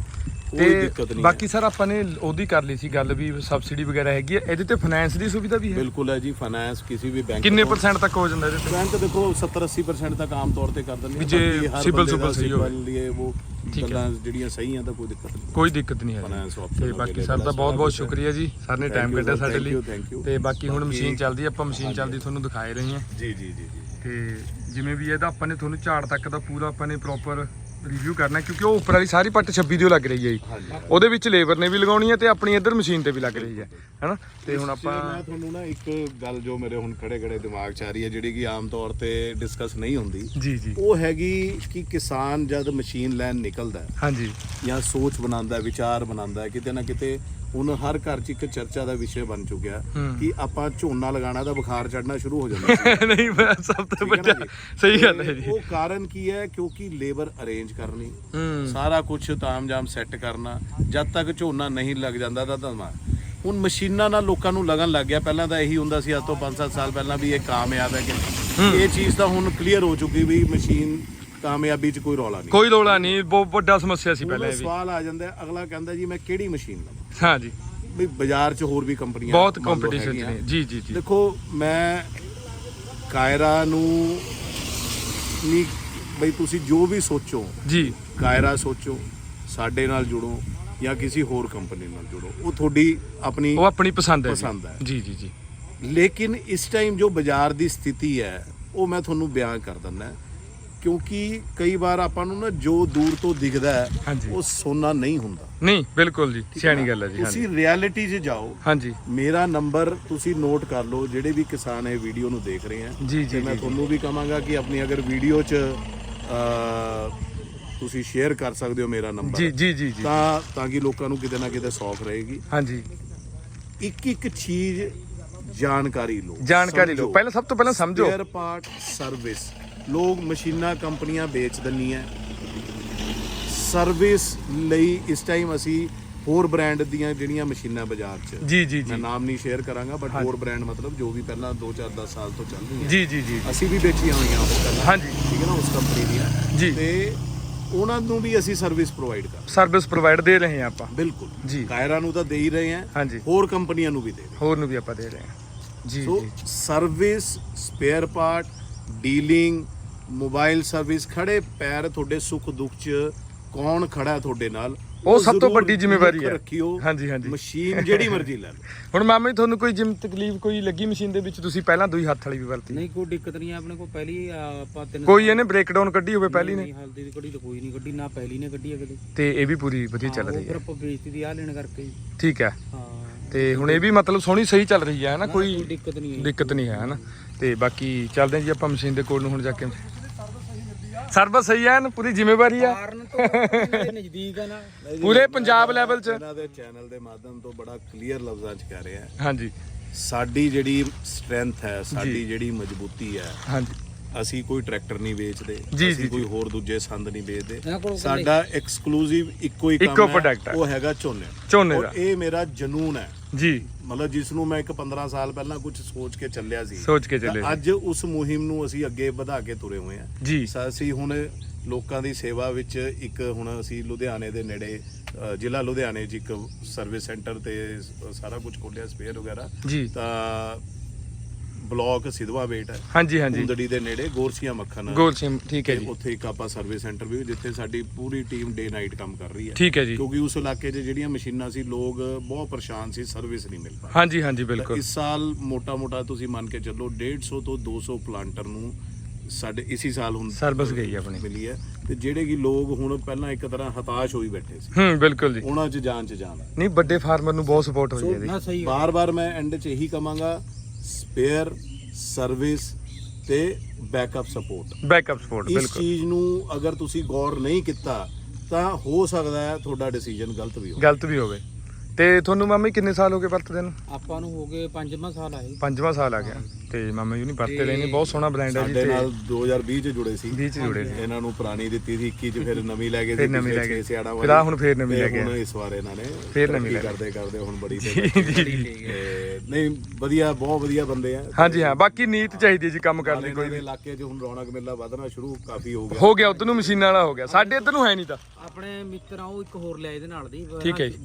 ਕੋਈ ਤੇ ਦਿੱਕਤ ਨਹੀਂ ਬਾਕੀ ਸਰ ਆਪਾਂ ਨੇ ਉਹਦੀ ਕਰ ਲਈ ਸੀ ਗੱਲ ਵੀ ਸਬਸਿਡੀ ਵਗੈਰਾ ਹੈਗੀ ਹੈ। ਇਹਦੇ ਤੇ ਫਾਈਨੈਂਸ ਦੀ ਸੁਵਿਧਾ ਵੀ ਹੈ। ਬਿਲਕੁਲ ਹੈ ਜੀ ਫਾਈਨਾਂਸ ਕਿਸੇ ਵੀ ਬੈਂਕ ਕਿੰਨੇ ਪਰਸੈਂਟ ਤੱਕ ਹੋ ਜਾਂਦਾ ਇਹਦੇ ਤੇ? ਬੈਂਕ ਦੇਖੋ 70 80% ਤੱਕ ਆਮ ਤੌਰ ਤੇ ਕਰ ਦਿੰਦੇ ਵੀ ਜੇ civil ਸੁਬਲ ਸਹੀ ਹੋਵੇ। ਉਹ। ਗੱਲਾਂ ਜਿਹੜੀਆਂ ਸਹੀ ਆ ਤਾਂ ਕੋਈ ਦਿੱਕਤ ਨਹੀਂ। ਕੋਈ ਦਿੱਕਤ ਨਹੀਂ ਹੈ ਤੇ ਬਾਕੀ ਸਰ ਦਾ ਬਹੁਤ ਬਹੁਤ ਸ਼ੁਕਰੀਆ ਜੀ। ਸਰ ਨੇ ਟਾਈਮ ਕੱਢਿਆ ਸਾਡੇ ਲਈ। ਤੇ ਬਾਕੀ ਹੁਣ ਮਸ਼ੀਨ ਚੱਲਦੀ ਆਪਾਂ ਮਸ਼ੀਨ ਚੱਲਦੀ ਤੁਹਾਨੂੰ ਦਿਖਾਏ ਰਹੇ ਹਾਂ। ਜੀ ਜੀ ਜੀ ਤੇ ਜਿਵੇਂ ਵੀ ਇਹਦਾ ਆਪਾਂ ਨੇ ਤੁਹਾਨੂੰ ਝਾੜ ਤੱਕ ਦਾ ਪੂਰਾ ਆਪਾਂ ਨੇ ਪ੍ਰੋਪਰ ਰਿਵਿਊ ਕਰਨਾ ਕਿਉਂਕਿ ਉਹ ਉੱਪਰ ਵਾਲੀ ਸਾਰੀ ਪੱਟ 26 ਦੀ ਓ ਲੱਗ ਰਹੀ ਹੈ ਜੀ। ਉਹਦੇ ਵਿੱਚ ਲੇਬਰ ਨੇ ਵੀ ਲਗਾਉਣੀ ਹੈ ਤੇ ਆਪਣੀ ਇੱਧਰ ਮਸ਼ੀਨ ਤੇ ਵੀ ਲੱਗ ਰਹੀ ਹੈ ਹੈਨਾ? ਤੇ ਹੁਣ ਆਪਾਂ ਮੈਂ ਤੁਹਾਨੂੰ ਨਾ ਇੱਕ ਗੱਲ ਜੋ ਮੇਰੇ ਹੁਣ ਖੜੇ ਖੜੇ ਦਿਮਾਗ 'ਚ ਆ ਰਹੀ ਹੈ ਜਿਹੜੀ ਕਿ ਆਮ ਤੌਰ ਤੇ ਡਿਸਕਸ ਨਹੀਂ ਹੁੰਦੀ। ਜੀ ਜੀ। ਉਹ ਹੈਗੀ ਕਿ ਕਿਸਾਨ ਜਦ ਮਸ਼ੀਨ ਲੈਣ ਨਿਕਲਦਾ ਹੈ ਹਾਂਜੀ। ਜਾਂ ਸੋਚ ਬਣਾਉਂਦਾ ਹੈ ਵਿਚਾਰ ਬਣਾਉਂਦਾ ਹੈ ਕਿਤੇ ਨਾ ਕਿਤੇ ਹੁਣ ਹਰ ਘਰ 'ਚ ਇੱਕ ਚਰਚਾ ਦਾ ਵਿਸ਼ੇ ਬਣ ਚੁੱਕਿਆ। ਕਿ ਆਪਾਂ ਝੋਨਾ ਲਗਾਉਣਾ ਤਾਂ ਬੁਖਾਰ ਚੜਨਾ ਸ਼ੁਰੂ ਹੋ ਜਾਂਦਾ ਨਹੀਂ ਮੈਂ ਸਭ ਤੋਂ ਵੱਡਾ? ਸਹੀ ਗੱਲ ਹੈ ਜੀ। ਉਹ ਕਾਰਨ ਕੀ ਹੈ? ਕਿਉਂਕਿ ਲੇਬਰ ਅਰੇਂਜ ਕਰਨੀ। ਸਾਰਾ ਕੁਝ ਤਾਮਜਾਮ ਸੈੱਟ ਕਰਨਾ। ਜਦ ਤੱਕ ਝੋਨਾ ਨਹੀਂ ਲੱਗ ਜਾਂਦਾ ਤਾਂ ਧਮਾ। ਹੁਣ ਮਸ਼ੀਨਾਂ ਨਾਲ ਲੋਕਾਂ ਨੂੰ ਲੱਗਣ ਲੱਗ ਗਿਆ। ਪਹਿਲਾਂ ਤਾਂ ਇਹੀ ਹੁੰਦਾ ਸੀ ਅੱਜ ਤੋਂ 5-7 ਸਾਲ ਪਹਿਲਾਂ ਵੀ ਇਹ ਕਾਮਯਾਬ ਹੈ ਕਿ। ਇਹ ਚੀਜ਼ ਤਾਂ ਹੁਣ ਕਲੀਅਰ ਹੋ ਚੁੱਕੀ ਵੀ ਮਸ਼ੀਨ ਕਾਮਯਾਬੀ 'ਚ ਕੋਈ ਰੌਲਾ ਨਹੀਂ। ਕੋਈ ਲੋੜਾ ਨਹੀਂ ਬਹੁਤ ਵੱਡਾ ਸਮੱਸਿਆ ਸੀ ਪਹਿਲਾਂ ਇਹ ਵੀ। ਸਵਾਲ ਆ ਜਾਂਦਾ ਹੈ, ਅਗਲਾ ਕਹਿੰਦਾ ਜੀ ਮੈਂ ਕਿਹੜੀ ਮਸ਼ੀਨ ਲਵਾਂ? ਹਾਂਜੀ। ਵੀ ਬਾਜ਼ਾਰ 'ਚ ਹੋਰ ਵੀ ਕੰਪਨੀਆਂ ਬਹੁਤ ਮੰਨ ਲਓ ਕੰਪੀਟੀਸ਼ਨ ਹੈਗੀਆਂ। ਨੇ। ਜੀ ਜੀ ਜੀ। ਦੇਖੋ ਮੈਂ ਕਾਇਰਾ ਨੂੰ ਨਹੀਂ ਬਈ ਤੁਸੀਂ ਜੋ ਵੀ ਸੋਚੋ ਜੀ। ਕਾਇਰਾ ਸੋਚੋ ਸਾਡੇ ਨਾਲ ਜੁੜੋ ਜਾਂ ਕਿਸੇ ਹੋਰ ਕੰਪਨੀ ਨਾਲ ਜੁੜੋ ਉਹ ਤੁਹਾਡੀ ਆਪਣੀ ਉਹ ਆਪਣੀ ਪਸੰਦ ਹੈ ਜੀ। ਪਸੰਦ ਹੈ। ਜੀ ਜੀ ਜੀ। ਲੇਕਿਨ ਇਸ ਟਾਈਮ ਜੋ ਬਾਜ਼ਾਰ ਦੀ ਸਥਿਤੀ ਹੈ ਉਹ ਮੈਂ ਤੁਹਾਨੂੰ ਬਿਆਨ ਕਰ ਦਿੰਦਾ। ਕਿਉਂਕਿ ਕਈ ਵਾਰ ਆਪਾਂ ਨੂੰ ਨਾ ਜੋ ਦੂਰ ਤੋਂ ਦਿਖਦਾ ਹੈ ਹਾਂਜੀ। ਉਹ ਸੋਨਾ ਨਹੀਂ ਹੁੰਦਾ। ਨਹੀਂ ਬਿਲਕੁਲ ਜੀ ਸਿਆਣੀ ਗੱਲ ਹੈ ਜੀ ਤੁਸੀਂ ਹਾਂਜੀ। ਰਿਐਲਿਟੀ 'ਚ ਜਾਓ। ਹਾਂਜੀ। ਮੇਰਾ ਨੰਬਰ ਤੁਸੀਂ ਨੋਟ ਕਰ ਲਓ ਜਿਹੜੇ ਵੀ ਕਿਸਾਨ ਇਹ ਵੀਡੀਓ ਨੂੰ ਦੇਖ ਰਹੇ ਆ ਜੀ, ਜੀ, ਤੇ ਮੈਂ ਜੀ, ਤੁਹਾਨੂੰ ਵੀ ਕਹਾਂਗਾ ਕਿ ਆਪਣੀ ਅਗਰ ਵੀਡੀਓ 'ਚ ਤੁਸੀਂ ਸ਼ੇਅਰ ਕਰ ਸਕਦੇ ਹੋ ਮੇਰਾ ਨੰਬਰ ਜੀ ਜੀ ਜੀ ਤਾਂ ਤਾਂ ਕਿ ਲੋਕਾਂ ਨੂੰ ਕਿਤੇ ਨਾ ਕਿਤੇ ਸੌਖ ਰਹੇਗੀ। ਹਾਂਜੀ। ਇੱਕ ਇੱਕ ਚੀਜ਼ ਜਾਣਕਾਰੀ ਲਓ ਜਾਣਕਾਰੀ ਲਓ। ਪਹਿਲਾਂ ਸਭ ਤੋਂ ਪਹਿਲਾਂ ਸਮਝੋ। ਪਾਰਟ ਸਰਵਿਸ ਲੋਕ ਮਸ਼ੀਨਾਂ ਕੰਪਨੀਆਂ ਵੇਚ ਦਿੰਦੀਆਂ। ਸਰਵਿਸ ਲਈ ਇਸ ਟਾਈਮ ਅਸੀਂ ਹੋਰ ਬ੍ਰਾਂਡ ਦੀਆਂ ਜਿਹੜੀਆਂ ਮਸ਼ੀਨਾਂ ਬਾਜ਼ਾਰ 'ਚ ਜੀ ਜੀ ਮੈਂ ਜੀ ਨਾਮ ਨਹੀਂ ਸ਼ੇਅਰ ਕਰਾਂਗਾ ਬਟ। ਹੋਰ ਬ੍ਰਾਂਡ ਮਤਲਬ ਜੋ ਵੀ ਪਹਿਲਾਂ 2 4 10 ਸਾਲ ਤੋਂ ਚੱਲ ਰਹੀਆਂ। ਜੀ ਜੀ ਜੀ। ਅਸੀਂ ਵੀ ਵੇਚੀਆਂ ਹੋਈਆਂ ਉਹ ਪਹਿਲਾਂ। ਹਾਂਜੀ। ਠੀਕ ਹੈ ਨਾ ਉਸ ਕੰਪਨੀ ਦੀਆਂ। ਜੀ। ਤੇ ਉਹਨਾਂ ਨੂੰ ਵੀ ਅਸੀਂ ਸਰਵਿਸ ਪ੍ਰੋਵਾਈਡ ਕਰ ਸਰਵਿਸ ਪ੍ਰੋਵਾਈਡ ਦੇ ਰਹੇ ਹਾਂ ਆਪਾਂ। ਬਿਲਕੁਲ। ਜੀ। ਕਾਇਰਾ ਨੂੰ ਤਾਂ ਦੇ ਹੀ ਰਹੇ ਹਾਂ। ਹਾਂਜੀ। ਹੋਰ ਕੰਪਨੀਆਂ ਨੂੰ ਵੀ ਦੇ ਰਹੇ ਹੋਰ ਨੂੰ ਵੀ ਆਪਾਂ ਦੇ ਰਹੇ ਹਾਂ। ਜੀ ਸੋ ਜੀ। Service spare part dealing mobile service ਖੜੇ ਪੈਰ ਤੁਹਾਡੇ ਸੁੱਖ ਦੁੱਖ 'ਚ ਕੌਣ ਖੜਾ ਹੈ ਤੁਹਾਡੇ ਨਾਲ? ਉਹ ਸਭ ਤੋਂ ਵੱਡੀ ਜ਼ਿੰਮੇਵਾਰੀ ਹੈ। ਰੱਖਿਓ ਹਾਂਜੀ, ਹਾਂਜੀ। ਮਸ਼ੀਨ ਜਿਹੜੀ ਮਰਜ਼ੀ ਲੈ ਲਓ। ਹੁਣ ਮਾਮੇ ਜੀ, ਤੁਹਾਨੂੰ ਕੋਈ ਜਿਮ ਤਕਲੀਫ ਕੋਈ ਲੱਗੀ ਮਸ਼ੀਨ ਦੇ ਵਿੱਚ? ਤੁਸੀਂ ਪਹਿਲਾਂ ਦੂਈ ਹੱਥ ਵਾਲੀ ਵੀ ਵਰਤੀ। ਨਹੀਂ ਕੋਈ ਦਿੱਕਤ ਨਹੀਂ ਆਪਣੇ ਕੋਲ ਪਹਿਲੀ ਆਪਾਂ ਤਿੰਨ ਕੋਈ ਇਹਨੇ ਬ੍ਰੇਕਡਾਊਨ ਕੱਢੀ ਹੋਵੇ ਪਹਿਲੀ ਨੇ? ਨਹੀਂ, ਹਲਦੀ ਦੀ ਕੱਢੀ ਤਾਂ ਕੋਈ ਨਹੀਂ ਕੱਢੀ ਨਾ ਪਹਿਲੀ ਨੇ ਕੱਢੀ ਕਦੇ। ਤੇ ਇਹ ਵੀ ਪੂਰੀ ਵਧੀਆ ਚੱਲ ਹਾਂ, ਉਹ ਰਹੀ ਹੈ। ਆਪਾਂ ਵੇਚਤੀ ਦੀ ਆ ਲੈਣ ਕਰਕੇ। ਠੀਕ ਹੈ। ਹਾਂ। ਤੇ ਹੁਣ ਇਹ ਵੀ ਮਤਲਬ ਸੋਹਣੀ ਸਹੀ ਚੱਲ ਰਹੀ ਹੈ ਨਾ? ਕੋਈ ਕੋਈ ਦਿੱਕਤ ਨਹੀਂ ਹੈ। ਦਿੱਕਤ ਨਹੀਂ ਹੈ ਹਨਾ ਤੇ ਬਾਕੀ ਚੱਲਦੇ ਜੀ ਆਪਾਂ ਮਸ਼ੀਨ ਦੇ ਕੋਲ ਨੂੰ ਹੁਣ ਜਾ ਕੇ। ਸਰਵਿਸ ਸਹੀ ਹੈ ਨਾ ਪੂਰੀ ਜ਼ਿੰਮੇਵਾਰੀ ਆ। ਕਾਰਨ ਤੋਂ ਆਪਣੇ ਨਜ਼ਦੀਕ ਆ ਨਾ। ਪੂਰੇ ਪੰਜਾਬ ਲੈਵਲ 'ਚ। ਇਹਨਾਂ ਦੇ ਚੈਨਲ ਦੇ ਮਾਧਿਅਮ ਤੋਂ ਬੜਾ ਕਲੀਅਰ ਲਫ਼ਜ਼ਾਂ 'ਚ ਕਹਿ ਰਿਹਾ ਹਾਂਜੀ। ਸਾਡੀ ਜਿਹੜੀ ਸਟਰੈਂਥ ਹੈ ਸਾਡੀ ਜਿਹੜੀ ਮਜ਼ਬੂਤੀ ਹੈ ਹਾਂਜੀ। ਅਸੀਂ ਕੋਈ ਟਰੈਕਟਰ ਨਹੀਂ ਵੇਚਦੇ ਜੀ, ਅਸੀਂ ਕੋਈ ਹੋਰ ਦੂਜੇ ਸੰਦ ਨਹੀਂ ਵੇਚਦੇ। ਇਹਨਾਂ ਕੋਲ ਸਾਡਾ ਐਕਸਕਲੂਸਿਵ ਇੱਕੋ ਹੀ ਇੱਕੋ ਕੰਮ ਹੈ ਹੈ। ਉਹ ਹੈਗਾ ਝੋਨੇ। ਝੋਨੇ ਔਰ ਦਾ। ਇਹ ਮੇਰਾ ਜਨੂਨ ਹੈ। ਜੀ। ਮਤਲਬ ਜਿਸ ਨੂੰ ਮੈਂ ਇੱਕ 15 ਸਾਲ ਪਹਿਲਾਂ ਕੁਝ ਸੋਚ ਕੇ ਚੱਲਿਆ ਸੀ। ਸੋਚ ਕੇ ਚੱਲੇ ਤਾਂ ਅੱਜ ਉਸ ਮੁਹਿੰਮ ਨੂੰ ਅਸੀਂ ਅੱਗੇ ਵਧਾ ਕੇ ਤੁਰੇ ਹੋਏ ਹਾਂ। ਜੀ। ਅਸੀਂ ਹੁਣ ਲੋਕਾਂ ਦੀ ਸੇਵਾ ਵਿੱਚ ਇੱਕ ਹੁਣ ਅਸੀਂ ਲੁਧਿਆਣੇ ਦੇ ਨੇੜੇ ਅ, ਜ਼ਿਲ੍ਹਾ ਲੁਧਿਆਣੇ 'ਚ ਇੱਕ ਸਰਵਿਸ ਸੈਂਟਰ ਤੇ ਸ- ਸਾਰਾ ਕੁਝ ਖੋਲਿਆ ਸਪੇਅਰ ਵਗੈਰਾ। ਜੀ। ਤਾਂ ਬਲਾਕ ਸਿਧਵਾ ਬੇਟ ਹੈ। ਹਾਂਜੀ ਹਾਂਜੀ। ਕੁੰਦੜੀ ਦੇ ਨੇੜੇ ਗੋਰਸੀਆਂ ਮੱਖਣ। ਗੋਲ ਸਿੰਘ ਠੀਕ ਹੈ ਤੇ ਜੀ। ਉੱਥੇ ਇੱਕ ਆਪਾਂ ਸਰਵਿਸ ਸੈਂਟਰ ਵੀ ਜਿੱਥੇ ਸਾਡੀ ਪੂਰੀ ਟੀਮ ਡੇ ਨਾਈਟ ਕੰਮ ਕਰ ਰਹੀ ਹੈ। ਠੀਕ ਹੈ ਜੀ। ਕਿਉਂਕਿ ਉਸ ਇਲਾਕੇ 'ਚ ਜਿਹੜੀਆਂ ਮਸ਼ੀਨਾਂ ਸੀ ਲੋਕ ਬਹੁਤ ਪਰੇਸ਼ਾਨ ਸੀ ਸਰਵਿਸ ਨਹੀਂ ਮਿਲ ਪਾ ਹਾਂਜੀ ਹਾਂਜੀ ਬਿਲਕੁਲ। ਇਸ ਸਾਲ ਮੋਟਾ-ਮੋਟਾ ਤੁਸੀਂ ਮੰਨ ਕੇ ਚੱਲੋ 150 ਤੋਂ 200 ਪਲਾਂਟਰ ਨੂੰ ਸਾਡੇ ਇਸੀ ਸਾਲ ਹੁਣ ਸਰਵਿਸ ਗਈ ਆਪਣੀ। ਮਿਲੀ ਹੈ। ਤੇ ਜਿਹੜੇ ਕਿ ਲੋਕ ਹੁਣ ਪਹਿਲਾਂ ਇੱਕ ਤਰ੍ਹਾਂ ਹਤਾਸ਼ ਹੋਈ ਬੈਠੇ ਸੀ। ਹੂੰ ਬਿਲਕੁਲ ਜੀ। ਉਹਨਾਂ 'ਚ ਜਾਨ 'ਚ ਜਾਨ ਨਹੀਂ ਵੱਡੇ ਫਾਰਮਰ ਨੂੰ ਬਹੁਤ ਸਪੋਰਟ ਹੋਈ ਹੈ ਇਹਦੀ। ਨਾ ਸਹੀ ਬਾਰ-ਬਾਰ ਮੈਂ ਐਂਡ 'ਚ ਇਹੀ ਕਵਾਂਗਾ ਸਪੇਅਰ ਸਰਵਿਸ ਤੇ ਬੈਕਅਪ ਸਪੋਰਟ ਬੈਕਅਪ ਸਪੋਰਟ ਇਸ ਬਿਲਕੁਲ। ਚੀਜ਼ ਨੂੰ ਅਗਰ ਤੁਸੀਂ ਗੌਰ ਨਹੀਂ ਕੀਤਾ ਤਾਂ ਹੋ ਸਕਦਾ ਹੈ ਤੁਹਾਡਾ ਡਿਸੀਜਨ ਗਲਤ ਵੀ ਹੋਵੇ। ਗਲਤ ਵੀ ਹੋਵੇ। ਤੇ ਤੁਹਾਨੂੰ ਮਾਮੀ ਕਿੰਨੇ ਸਾਲ ਹੋ ਗਏ ਵਰਤਦੇ ਨੂੰ? ਆਪਾਂ ਨੂੰ ਹੋ ਗਏ ਪੰਜਵਾਂ ਸਾਲ ਆਏ ਪੰਜਵਾਂ ਸਾਲ ਆ ਗਿਆ। ਤੇ ਮਾਮਾ ਜੀ ਨਹੀਂ ਵਰਤੇ ਰਹੇ ਨੇ ਬਹੁਤ ਸੋਹਣਾ ਬ੍ਰਾਂਡ ਹੈ ਜੀ ਸਾਡੇ ਤੇ ਨਾਲ 2020 ਚ ਜੁੜੇ ਸੀ। 20 ਚ ਜੁੜੇ ਨੇ ਇਹਨਾਂ ਨੂੰ ਪੁਰਾਣੀ ਦਿੱਤੀ ਸੀ 21 ਚ ਫਿਰ ਨਵੀਂ ਲੈ ਗਏ ਫਿਰ ਸੀ ਨਵੀਂ ਲੈ ਗਏ। ਫਿਰ ਆਹ ਹੁਣ ਫਿਰ ਨਵੀਂ ਲੈ ਗਏ। ਹੁਣ ਇਸ ਵਾਰ ਇਹਨਾਂ ਨੇ ਫਿਰ ਨਵੀਂ ਲੈ ਗਏ। ਕਰਦੇ ਕਰਦੇ ਹੁਣ ਬੜੀ ਤੇ ਨਹੀਂ ਵਧੀਆ ਬਹੁਤ ਵਧੀਆ ਬੰਦੇ ਆ। ਹਾਂਜੀ ਹਾਂ ਬਾਕੀ ਨੀਤ ਚਾਹੀਦੀ ਹੈ ਜੀ ਕੰਮ ਕਰਨ ਦੀ ਕੋਈ ਦੇ ਇਲਾਕੇ 'ਚ ਹੁਣ ਰੌਣਕ ਮੇਲਾ ਵਧਣਾ ਸ਼ੁਰੂ ਕਾਫੀ ਹੋ ਗਿਆ। ਹੋ ਗਿਆ ਉਧਰ ਨੂੰ ਮਸ਼ੀਨਾਂ ਵਾਲਾ ਹੋ ਗਿਆ। ਸਾਡੇ ਇੱਧਰ ਨੂੰ ਹੈ ਨਹੀਂ ਤਾਂ। ਆਪਣੇ ਮਿੱਤਰ ਆ ਉਹ ਇੱਕ ਹੋਰ ਲਿਆ ਇਹਦੇ ਨਾਲ ਦੀ। ਠੀਕ ਹੈ ਜੀ।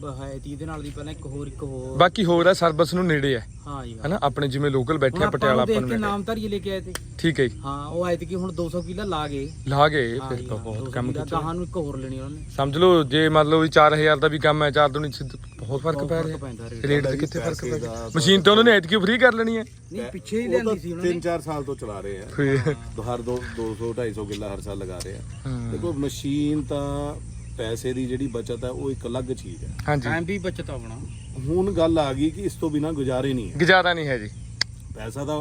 ਤੀ ਇਹਦੇ ਨਾਲ ਦੀ ਪਹਿਲਾਂ ਇੱਕ ਹੋਰ ਇੱਕ ਹੋਰ। ਬਾਕੀ ਹੋਰ ਹੈ ਸਰਵਿਸ ਨੂੰ ਨੇੜੇ ਹੈ। ਹਾਂ ਜੀ ਹਾਂ। ਹਨਾ ਆਪਣੇ ਜਿਵੇਂ ਲੋਕਲ ਬੈਠੇ ਹੁਣ ਆ ਆਪਾਂ ਨੂੰ ਦੇਖ ਕੇ ਨਾਮ ਧਾਰੀਏ ਲੈ ਕੇ ਆਏ ਤੇ। ਠੀਕ ਹੈ ਜੀ। ਹਾਂ ਉਹ ਆਏ ਤੇ ਕਿ ਹੁਣ 200 ਕਿੱਲਾ ਲਾ ਗਏ। ਲਾ ਗਏ ਹਾਂ ਫਿਰ ਜੀ, ਤਾਂ ਹਾਂ, ਬਹੁਤ 200 ਕੰਮ ਕਿੱਲਾ, ਕੀਤਾ। ਗਾਹਾਂ ਨੂੰ ਇੱਕ ਹੋਰ ਲੈਣੀ ਉਹਨਾਂ। ਨੇ ਸਮਝ ਲਓ ਜੇ ਮਤਲਬ ਵੀ 4000 ਦਾ ਵੀ ਕੰਮ ਹੈ 4 ਦੁਨੀ ਬਹੁਤ ਫ਼ਰਕ ਬਹੁਤ ਪੈ ਫ਼ਰਕ ਰਿਹਾ। ਪੈਂਦਾ ਰੇਟ। ਰੇਟ ਦਾ ਕਿੱਥੇ ਫ਼ਰਕ ਪੈ ਗਿਆ ਮਸ਼ੀਨ ਤਾਂ ਉਹਨਾਂ ਨੇ ਐਤਕੀ ਫ੍ਰੀ ਕਰ ਲੈਣੀ ਹੈ। ਨਹੀਂ ਪਿੱਛੇ ਹੀ ਉਹ ਤਾਂ ਲਿਆਂਦੀ ਸੀ ਉਹਨਾਂ। ਨੇ 3-4 ਸਾਲ ਤੋਂ ਚਲਾ ਰਹੇ ਆ। ਫਿਰ ਹਰ ਦੋ 200 250 ਕਿੱਲਾ ਹਰ ਸਾਲ ਲਗਾ ਰਹੇ ਆ। ਦੇਖੋ ਮਸ਼ੀਨ ਤਾਂ ਪੈਸੇ ਦੀ ਜਿਹੜੀ ਬਚਤ ਹੈ ਉਹ ਇੱਕ ਅਲੱਗ ਚੀਜ਼ ਹੈ। ਹਾਂਜੀ। ਟਾਈਮ ਵੀ ਬਚਤ ਆਪਣਾ। ਹੁਣ ਗੱਲ ਆ ਗਈ ਕਿ ਇਸ ਤੋਂ ਬਿਨਾ ਗੁਜ਼ਾਰੇ ਨਹੀਂ ਹੈ। ਗੁਜ਼ਾਰਾ ਨਹੀਂ ਹੈ ਜੀ। ਪੈਸਾ ਤਾਂ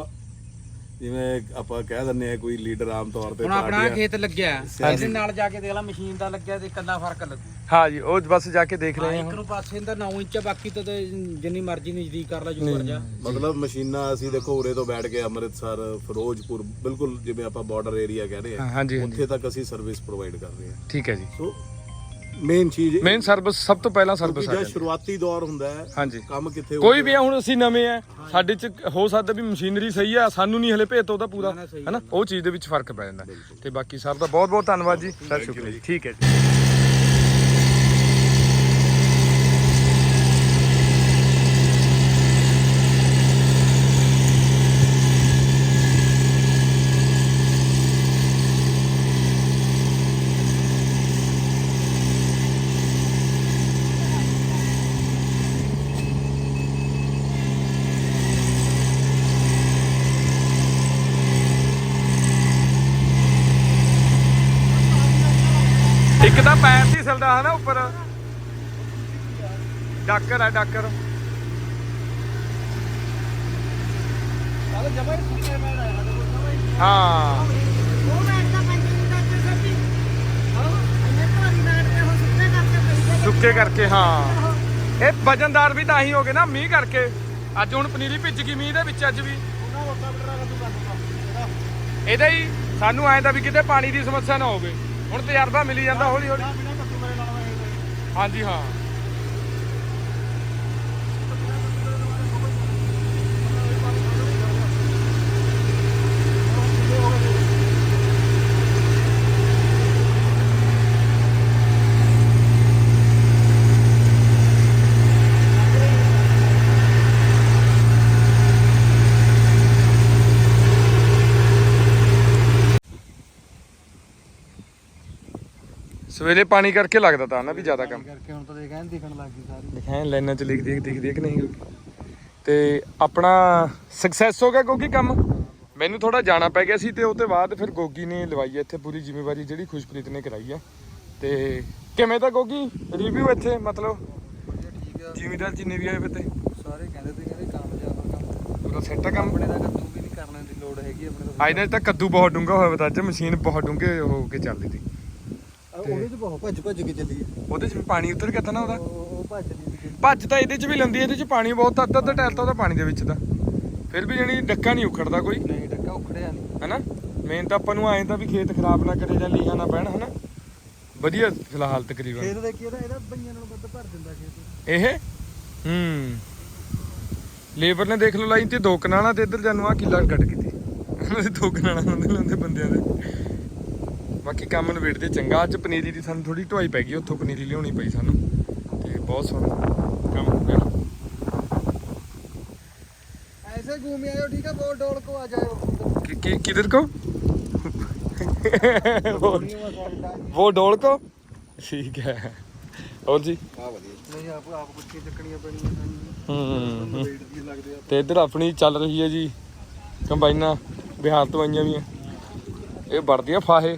ਜਿਵੇਂ ਆਪਾਂ ਕਹਿ ਦਿੰਦੇ ਆ ਕੋਈ ਲੀਡਰ ਆਮ ਤੌਰ ਤੇ ਹੁਣ ਆਪਣਾ ਪਾਰਟੀਆਂ- ਖੇਤ ਲੱਗਿਆ। ਇਹਦੇ ਨਾਲ ਜਾ ਕੇ ਦੇਖ ਲੈ ਮਸ਼ੀਨ ਦਾ ਲੱਗਿਆ ਤੇ ਕੰਨਾ ਫ਼ਰਕ ਲੱਗੂ। ਹਾਂ ਜੀ ਉਹ ਬਸ ਜਾ ਕੇ ਦੇਖ ਹਾਂ ਰਹੇ ਇੱਕ ਹਾਂ ਨੂੰ ਪਾਸੇ ਦਾ 9 ਇੰਚ ਆ, ਬਾਕੀ ਤਾਂ ਤੇ ਜਿੰਨੀ ਮਰਜ਼ੀ ਨਜ਼ਦੀਕ ਕਰ ਲੈ ਜੂ ਕਰ ਜਾ। ਮਤਲਬ ਮਸ਼ੀਨਾਂ ਅਸੀਂ ਦੇਖੋ ਉਰੇ ਤੋਂ ਬੈਠ ਕੇ ਅੰਮ੍ਰਿਤਸਰ ਫਿਰੋਜ਼ਪੁਰ ਬਿਲਕੁਲ ਜਿਵੇਂ ਆਪਾਂ ਬਾਰਡਰ ਏਰੀਆ ਕਹਿੰਦੇ ਹਾਂ, ਆ ਹਾਂਜੀ ਹਾਂਜੀ। ਉੱਥੇ ਤੱਕ ਅਸੀਂ ਸਰਵਿਸ ਪ੍ਰੋਵਾਈਡ ਕਰ ਰਹੇ ਹਾਂ। ਠੀਕ ਹੈ ਜੀ। ਸੋ ਮੇਨ ਚੀਜ਼ ਇਹ- ਮੇਨ ਸਰਵਿਸ ਸਭ ਤੋਂ ਪਹਿਲਾਂ ਸਰਵਿਸ ਆ ਜਦ ਜਾਂਦੀ ਸ਼ੁਰੂਆਤੀ ਦੌਰ ਹੁੰਦਾ ਹੈ ਹਾਂਜੀ। ਕੰਮ ਕਿੱਥੇ ਹੋ ਕੋਈ ਵੀ ਆ ਹੁਣ ਅਸੀਂ ਨਵੇਂ ਆ ਸਾਡੇ ਚ ਹੋ ਸਕਦਾ ਵੀ ਮਸ਼ੀਨਰੀ ਸਹੀ ਆ ਸਾਨੂੰ ਨਹੀਂ ਹਲੇ ਭੇਤ ਉਹਦਾ ਪੂਰਾ ਹੈਨਾ? ਉਹ ਚੀਜ਼ ਦੇ ਵਿੱਚ ਫ਼ਰਕ ਪੈ ਜਾਂਦਾ। ਤੇ ਬਾਕੀ ਸਰ ਦਾ ਬਹੁਤ ਬਹੁਤ ਧੰਨਵਾਦ ਜੀ। ਸਰ ਸ਼ੁਕਰੀਆ ਜੀ। ਠੀਕ ਹੈ ਜੀ ਇੱਕ ਤਾਂ ਪੈਰ ਦੀ ਸਿਲਦਾ ਹੈ ਨਾ ਉੱਪਰ ਡਾਕਰ ਹੈ ਡਾਕਰ ਹਾਂ ਉਹ ਬੈਠਦਾ ਪੰਜ ਮਿੰਟ ਤੱਕ ਸੱਚੀ ਇਹਨੇ ਭਾਰੀ ਹੋ ਸੁੱਤੇ ਕਰਕੇ ਪਈ ਸੁੱਕੇ ਕਰਕੇ ਹਾਂ। ਇਹ ਵਜਨਦਾਰ ਵੀ ਤਾਂ ਹੀ ਹੋ ਗਏ ਨਾ ਮੀਂਹ ਕਰਕੇ। ਅੱਜ ਹੁਣ ਪਨੀਰੀ ਭਿੱਜ ਗਈ ਮੀਂਹ ਦੇ ਵਿੱਚ ਅੱਜ ਵੀ। ਇਹਦਾ ਹੀ ਸਾਨੂੰ ਐਂ ਤਾਂ ਵੀ ਕਿਤੇ ਪਾਣੀ ਦੀ ਸਮੱਸਿਆ ਨਾ ਹੋਵੇ। ਹੁਣ ਤਜਰਬਾ ਮਿਲੀ ਜਾਂਦਾ ਹੌਲੀ ਹੌਲੀ ਹਾਂਜੀ ਹਾਂ। ਸਵੇਰੇ ਪਾਣੀ ਕਰਕੇ ਲੱਗਦਾ ਤਾਂ ਨਾ ਵੀ ਜ਼ਿਆਦਾ ਕੰਮ। ਕਰਕੇ ਹੁਣ ਤਾਂ ਦੇਖ ਐਨ ਦਿਖਣ ਲੱਗ ਗਈ ਸਾਰੀ। ਦਿਖਾਂ ਲਾਈਨਾਂ ਚ ਲਿਖਦੀ ਦਿਖਦੀ ਹੈ ਕਿ ਨਹੀਂ ਤੇ ਆਪਣਾ ਸਕਸੈਸ ਹੋ ਗਿਆ ਕਿਉਂਕਿ ਕੰਮ? ਮੈਨੂੰ ਥੋੜਾ ਜਾਣਾ ਪੈ ਗਿਆ ਸੀ ਤੇ ਉਹ ਤੋਂ ਬਾਅਦ ਫਿਰ ਗੋਗੀ ਨੇ ਲਵਾਈ ਇੱਥੇ ਪੂਰੀ ਜ਼ਿੰਮੇਵਾਰੀ ਜਿਹੜੀ ਖੁਸ਼ਪ੍ਰੀਤ ਨੇ ਕਰਾਈ ਹੈ। ਤੇ ਕਿਵੇਂ ਤਾਂ ਗੋਗੀ? ਰਿਵਿਊ ਇੱਥੇ ਮਤਲਬ ਆ ਜ਼ਿਮੀਦਾਰ ਜਿੰਨੇ ਵੀ ਆਏ ਵੇ ਤੇ। ਸਾਰੇ ਕਹਿੰਦੇ ਤੇ ਕਹਿੰਦੇ ਕਾਮਯਾਬ ਆ ਕੰਮ। ਪੂਰਾ ਸੈੱਟ ਆ ਕੰਮ? ਆਪਣੇ ਦਾ ਕੱਦੂ ਵੀ ਨਹੀਂ ਕਰਨੇ ਦੀ ਲੋੜ ਹੈਗੀ ਆਪਣੇ ਤੋਂ ਅੱਜ ਤਾਂ ਕੱਦੂ ਬਹੁਤ ਡੂੰਗਾ ਹੋਇਆ ਬਤਾ ਅੱਜ ਮਸ਼ੀਨ ਬਹੁਤ ਡੂੰਘੇ ਹੋ ਕੇ ਚੱਲਦੀ ਸੀ। ਉਹਦੇ ਚ ਬਹੁਤ ਭੱਜ ਭੱਜ ਕੇ ਚੱਲੀ ਉਹਦੇ ਚ ਵੀ ਪਾਣੀ ਉਤਰ ਗਿਆ ਤਾਂ ਨਾ ਉਹਦਾ? ਉਹ ਉਹ ਭੱਜ ਨਹੀਂ ਸੀ ਭੱਜ ਤਾਂ ਇਹਦੇ ਚ ਵੀ ਲੰਦੀ ਇਹਦੇ ਚ ਪਾਣੀ ਬਹੁਤ ਅੱਧਾ ਅੱਧਾ ਟੈਲਤਾ ਉਹਦਾ ਪਾਣੀ ਦੇ ਵਿੱਚ ਦਾ। ਫਿਰ ਵੀ ਜਣੀ ਡੱਕਾ ਨਹੀਂ ਉਖੜਦਾ ਕੋਈ। ਨਹੀਂ ਡੱਕਾ ਉਖੜਿਆ ਨਹੀਂ। ਹੈਨਾ? ਮੇਨ ਤਾਂ ਆਪਾਂ ਨੂੰ ਐਂ ਤਾਂ ਵੀ ਖੇਤ ਖਰਾਬ ਨਾ ਕਰੇ ਜਾਂ ਲੀਹਾਂ ਨਾ ਪੈਣ ਹਨਾ? ਵਧੀਆ ਫਿਲਹਾਲ ਤਕਰੀਬਨ। ਖੇਤ ਦੇਖੀ ਇਹਦਾ ਇਹਦਾ ਬਈਆਂ ਨਾਲੋਂ ਵੱਧ ਭਰ ਦਿੰਦਾ ਖੇਤ। ਇਹ? ਹੂੰ। ਲੇਬਰ ਨੇ ਦੇਖ ਲਓ ਲਾਈਨ ਤੇ ਦੋ ਕਨਾਲਾਂ ਤੇ ਇੱਧਰ ਜਾਨੂੰ ਆ ਕਿੱਲਾ ਕੱਢ ਕੀਤੀ ਉਹਨਾਂ ਦੇ ਦੋ ਕਨਾਲਾਂ ਹੁੰਦੇ ਲਾਉਂਦੇ ਬੰਦਿਆਂ ਦੇ। ਬਾਕੀ ਕੰਮ ਨਵੇੜਦੇ ਚੰਗਾ ਅੱਜ ਪਨੀਰੀ ਦੀ ਸਾਨੂੰ ਥੋੜੀ ਢਵਾਈ ਪੈ ਗਈ ਉੱਥੋਂ ਪਨੀਰੀ ਲਿਆਉਣੀ ਪਈ ਸਾਨੂੰ ਤੇ ਬਹੁਤ ਸੋਹਣਾ ਕੰਮ ਹੋ ਗਿਆ ऐसे घूम आयो ठीक है बहुत डोल को आ जाओ कि, कि, किधर को वो, वो डोल को ठीक है और जी नहीं आप आप कुछ की चकड़ियां पड़नी ਹੂੰ वेट भी लगदे आ ਤੇ ਇੱਧਰ ਆਪਣੀ ਚੱਲ ਰਹੀ ਹੈ ਜੀ ਕੰਬਾਈਨਾਂ ਬਿਹਾਰ ਤੋਂ ਆਈਆਂ ਵੀ ਇਹ ਵੜਦੀਆਂ ਫਾਹੇ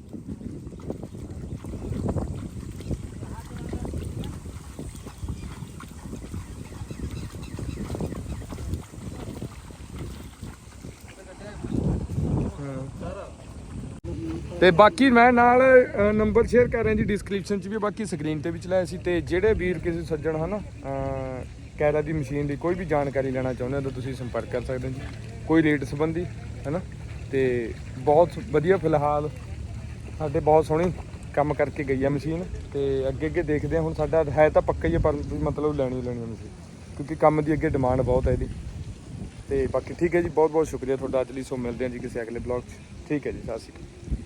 ਤੇ ਬਾਕੀ ਮੈਂ ਨਾਲ ਨੰਬਰ ਸ਼ੇਅਰ ਕਰ ਰਿਹਾ ਜੀ ਡਿਸਕ੍ਰਿਪਸ਼ਨ 'ਚ ਵੀ ਬਾਕੀ ਸਕਰੀਨ ਤੇ ਵੀ ਚਲਾਇਆ ਸੀ ਤੇ ਜਿਹੜੇ ਵੀਰ ਕਿਸੇ ਸੱਜਣ ਹਨਾ ਅਹ, ਕੈਰਾ ਦੀ ਮਸ਼ੀਨ ਦੀ ਕੋਈ ਵੀ ਜਾਣਕਾਰੀ ਲੈਣਾ ਚਾਹੁੰਦੇ ਹੋ ਤਾਂ ਤੁਸੀਂ ਸੰਪਰਕ ਕਰ ਸਕਦੇ ਹੋ ਜੀ। ਕੋਈ ਰੇਟ ਸੰਬੰਧੀ ਹਨਾ? ਤੇ ਬਹੁਤ ਵਧੀਆ ਫਿਲਹਾਲ ਸਾਡੇ ਬਹੁਤ ਸੋਹਣੀ ਕੰਮ ਕਰਕੇ ਗਈ ਆ ਮਸ਼ੀਨ ਤੇ ਅੱਗੇ ਅੱਗੇ ਦੇਖਦੇ ਹਾਂ ਹੁਣ ਸਾਡਾ ਹੈ ਤਾਂ ਪੱਕਾ ਹੀ ਹੈ ਪਰ ਮਤਲਬ ਲੈਣੀ ਲੈਣੀ ਹੈ ਮਸ਼ੀਨ ਕਿਉਂਕਿ ਕੰਮ ਦੀ ਅੱਗੇ ਡਿਮਾਂਡ ਬਹੁਤ ਹੈ ਇਹਦੀ। ਤੇ ਬਾਕੀ ਠੀਕ ਹੈ ਜੀ ਬਹੁਤ ਬਹੁਤ ਸ਼ੁਕਰੀਆ ਤੁਹਾਡਾ ਅੱਜ ਲਈ ਸੋ ਮਿਲਦੇ ਹਾਂ ਜੀ ਕਿਸੇ ਅਗਲੇ ਬਲੌਗ 'ਚ। ਠੀਕ ਹੈ ਜੀ ਸਤਿ ਸ਼੍ਰੀ ਅਕਾਲ।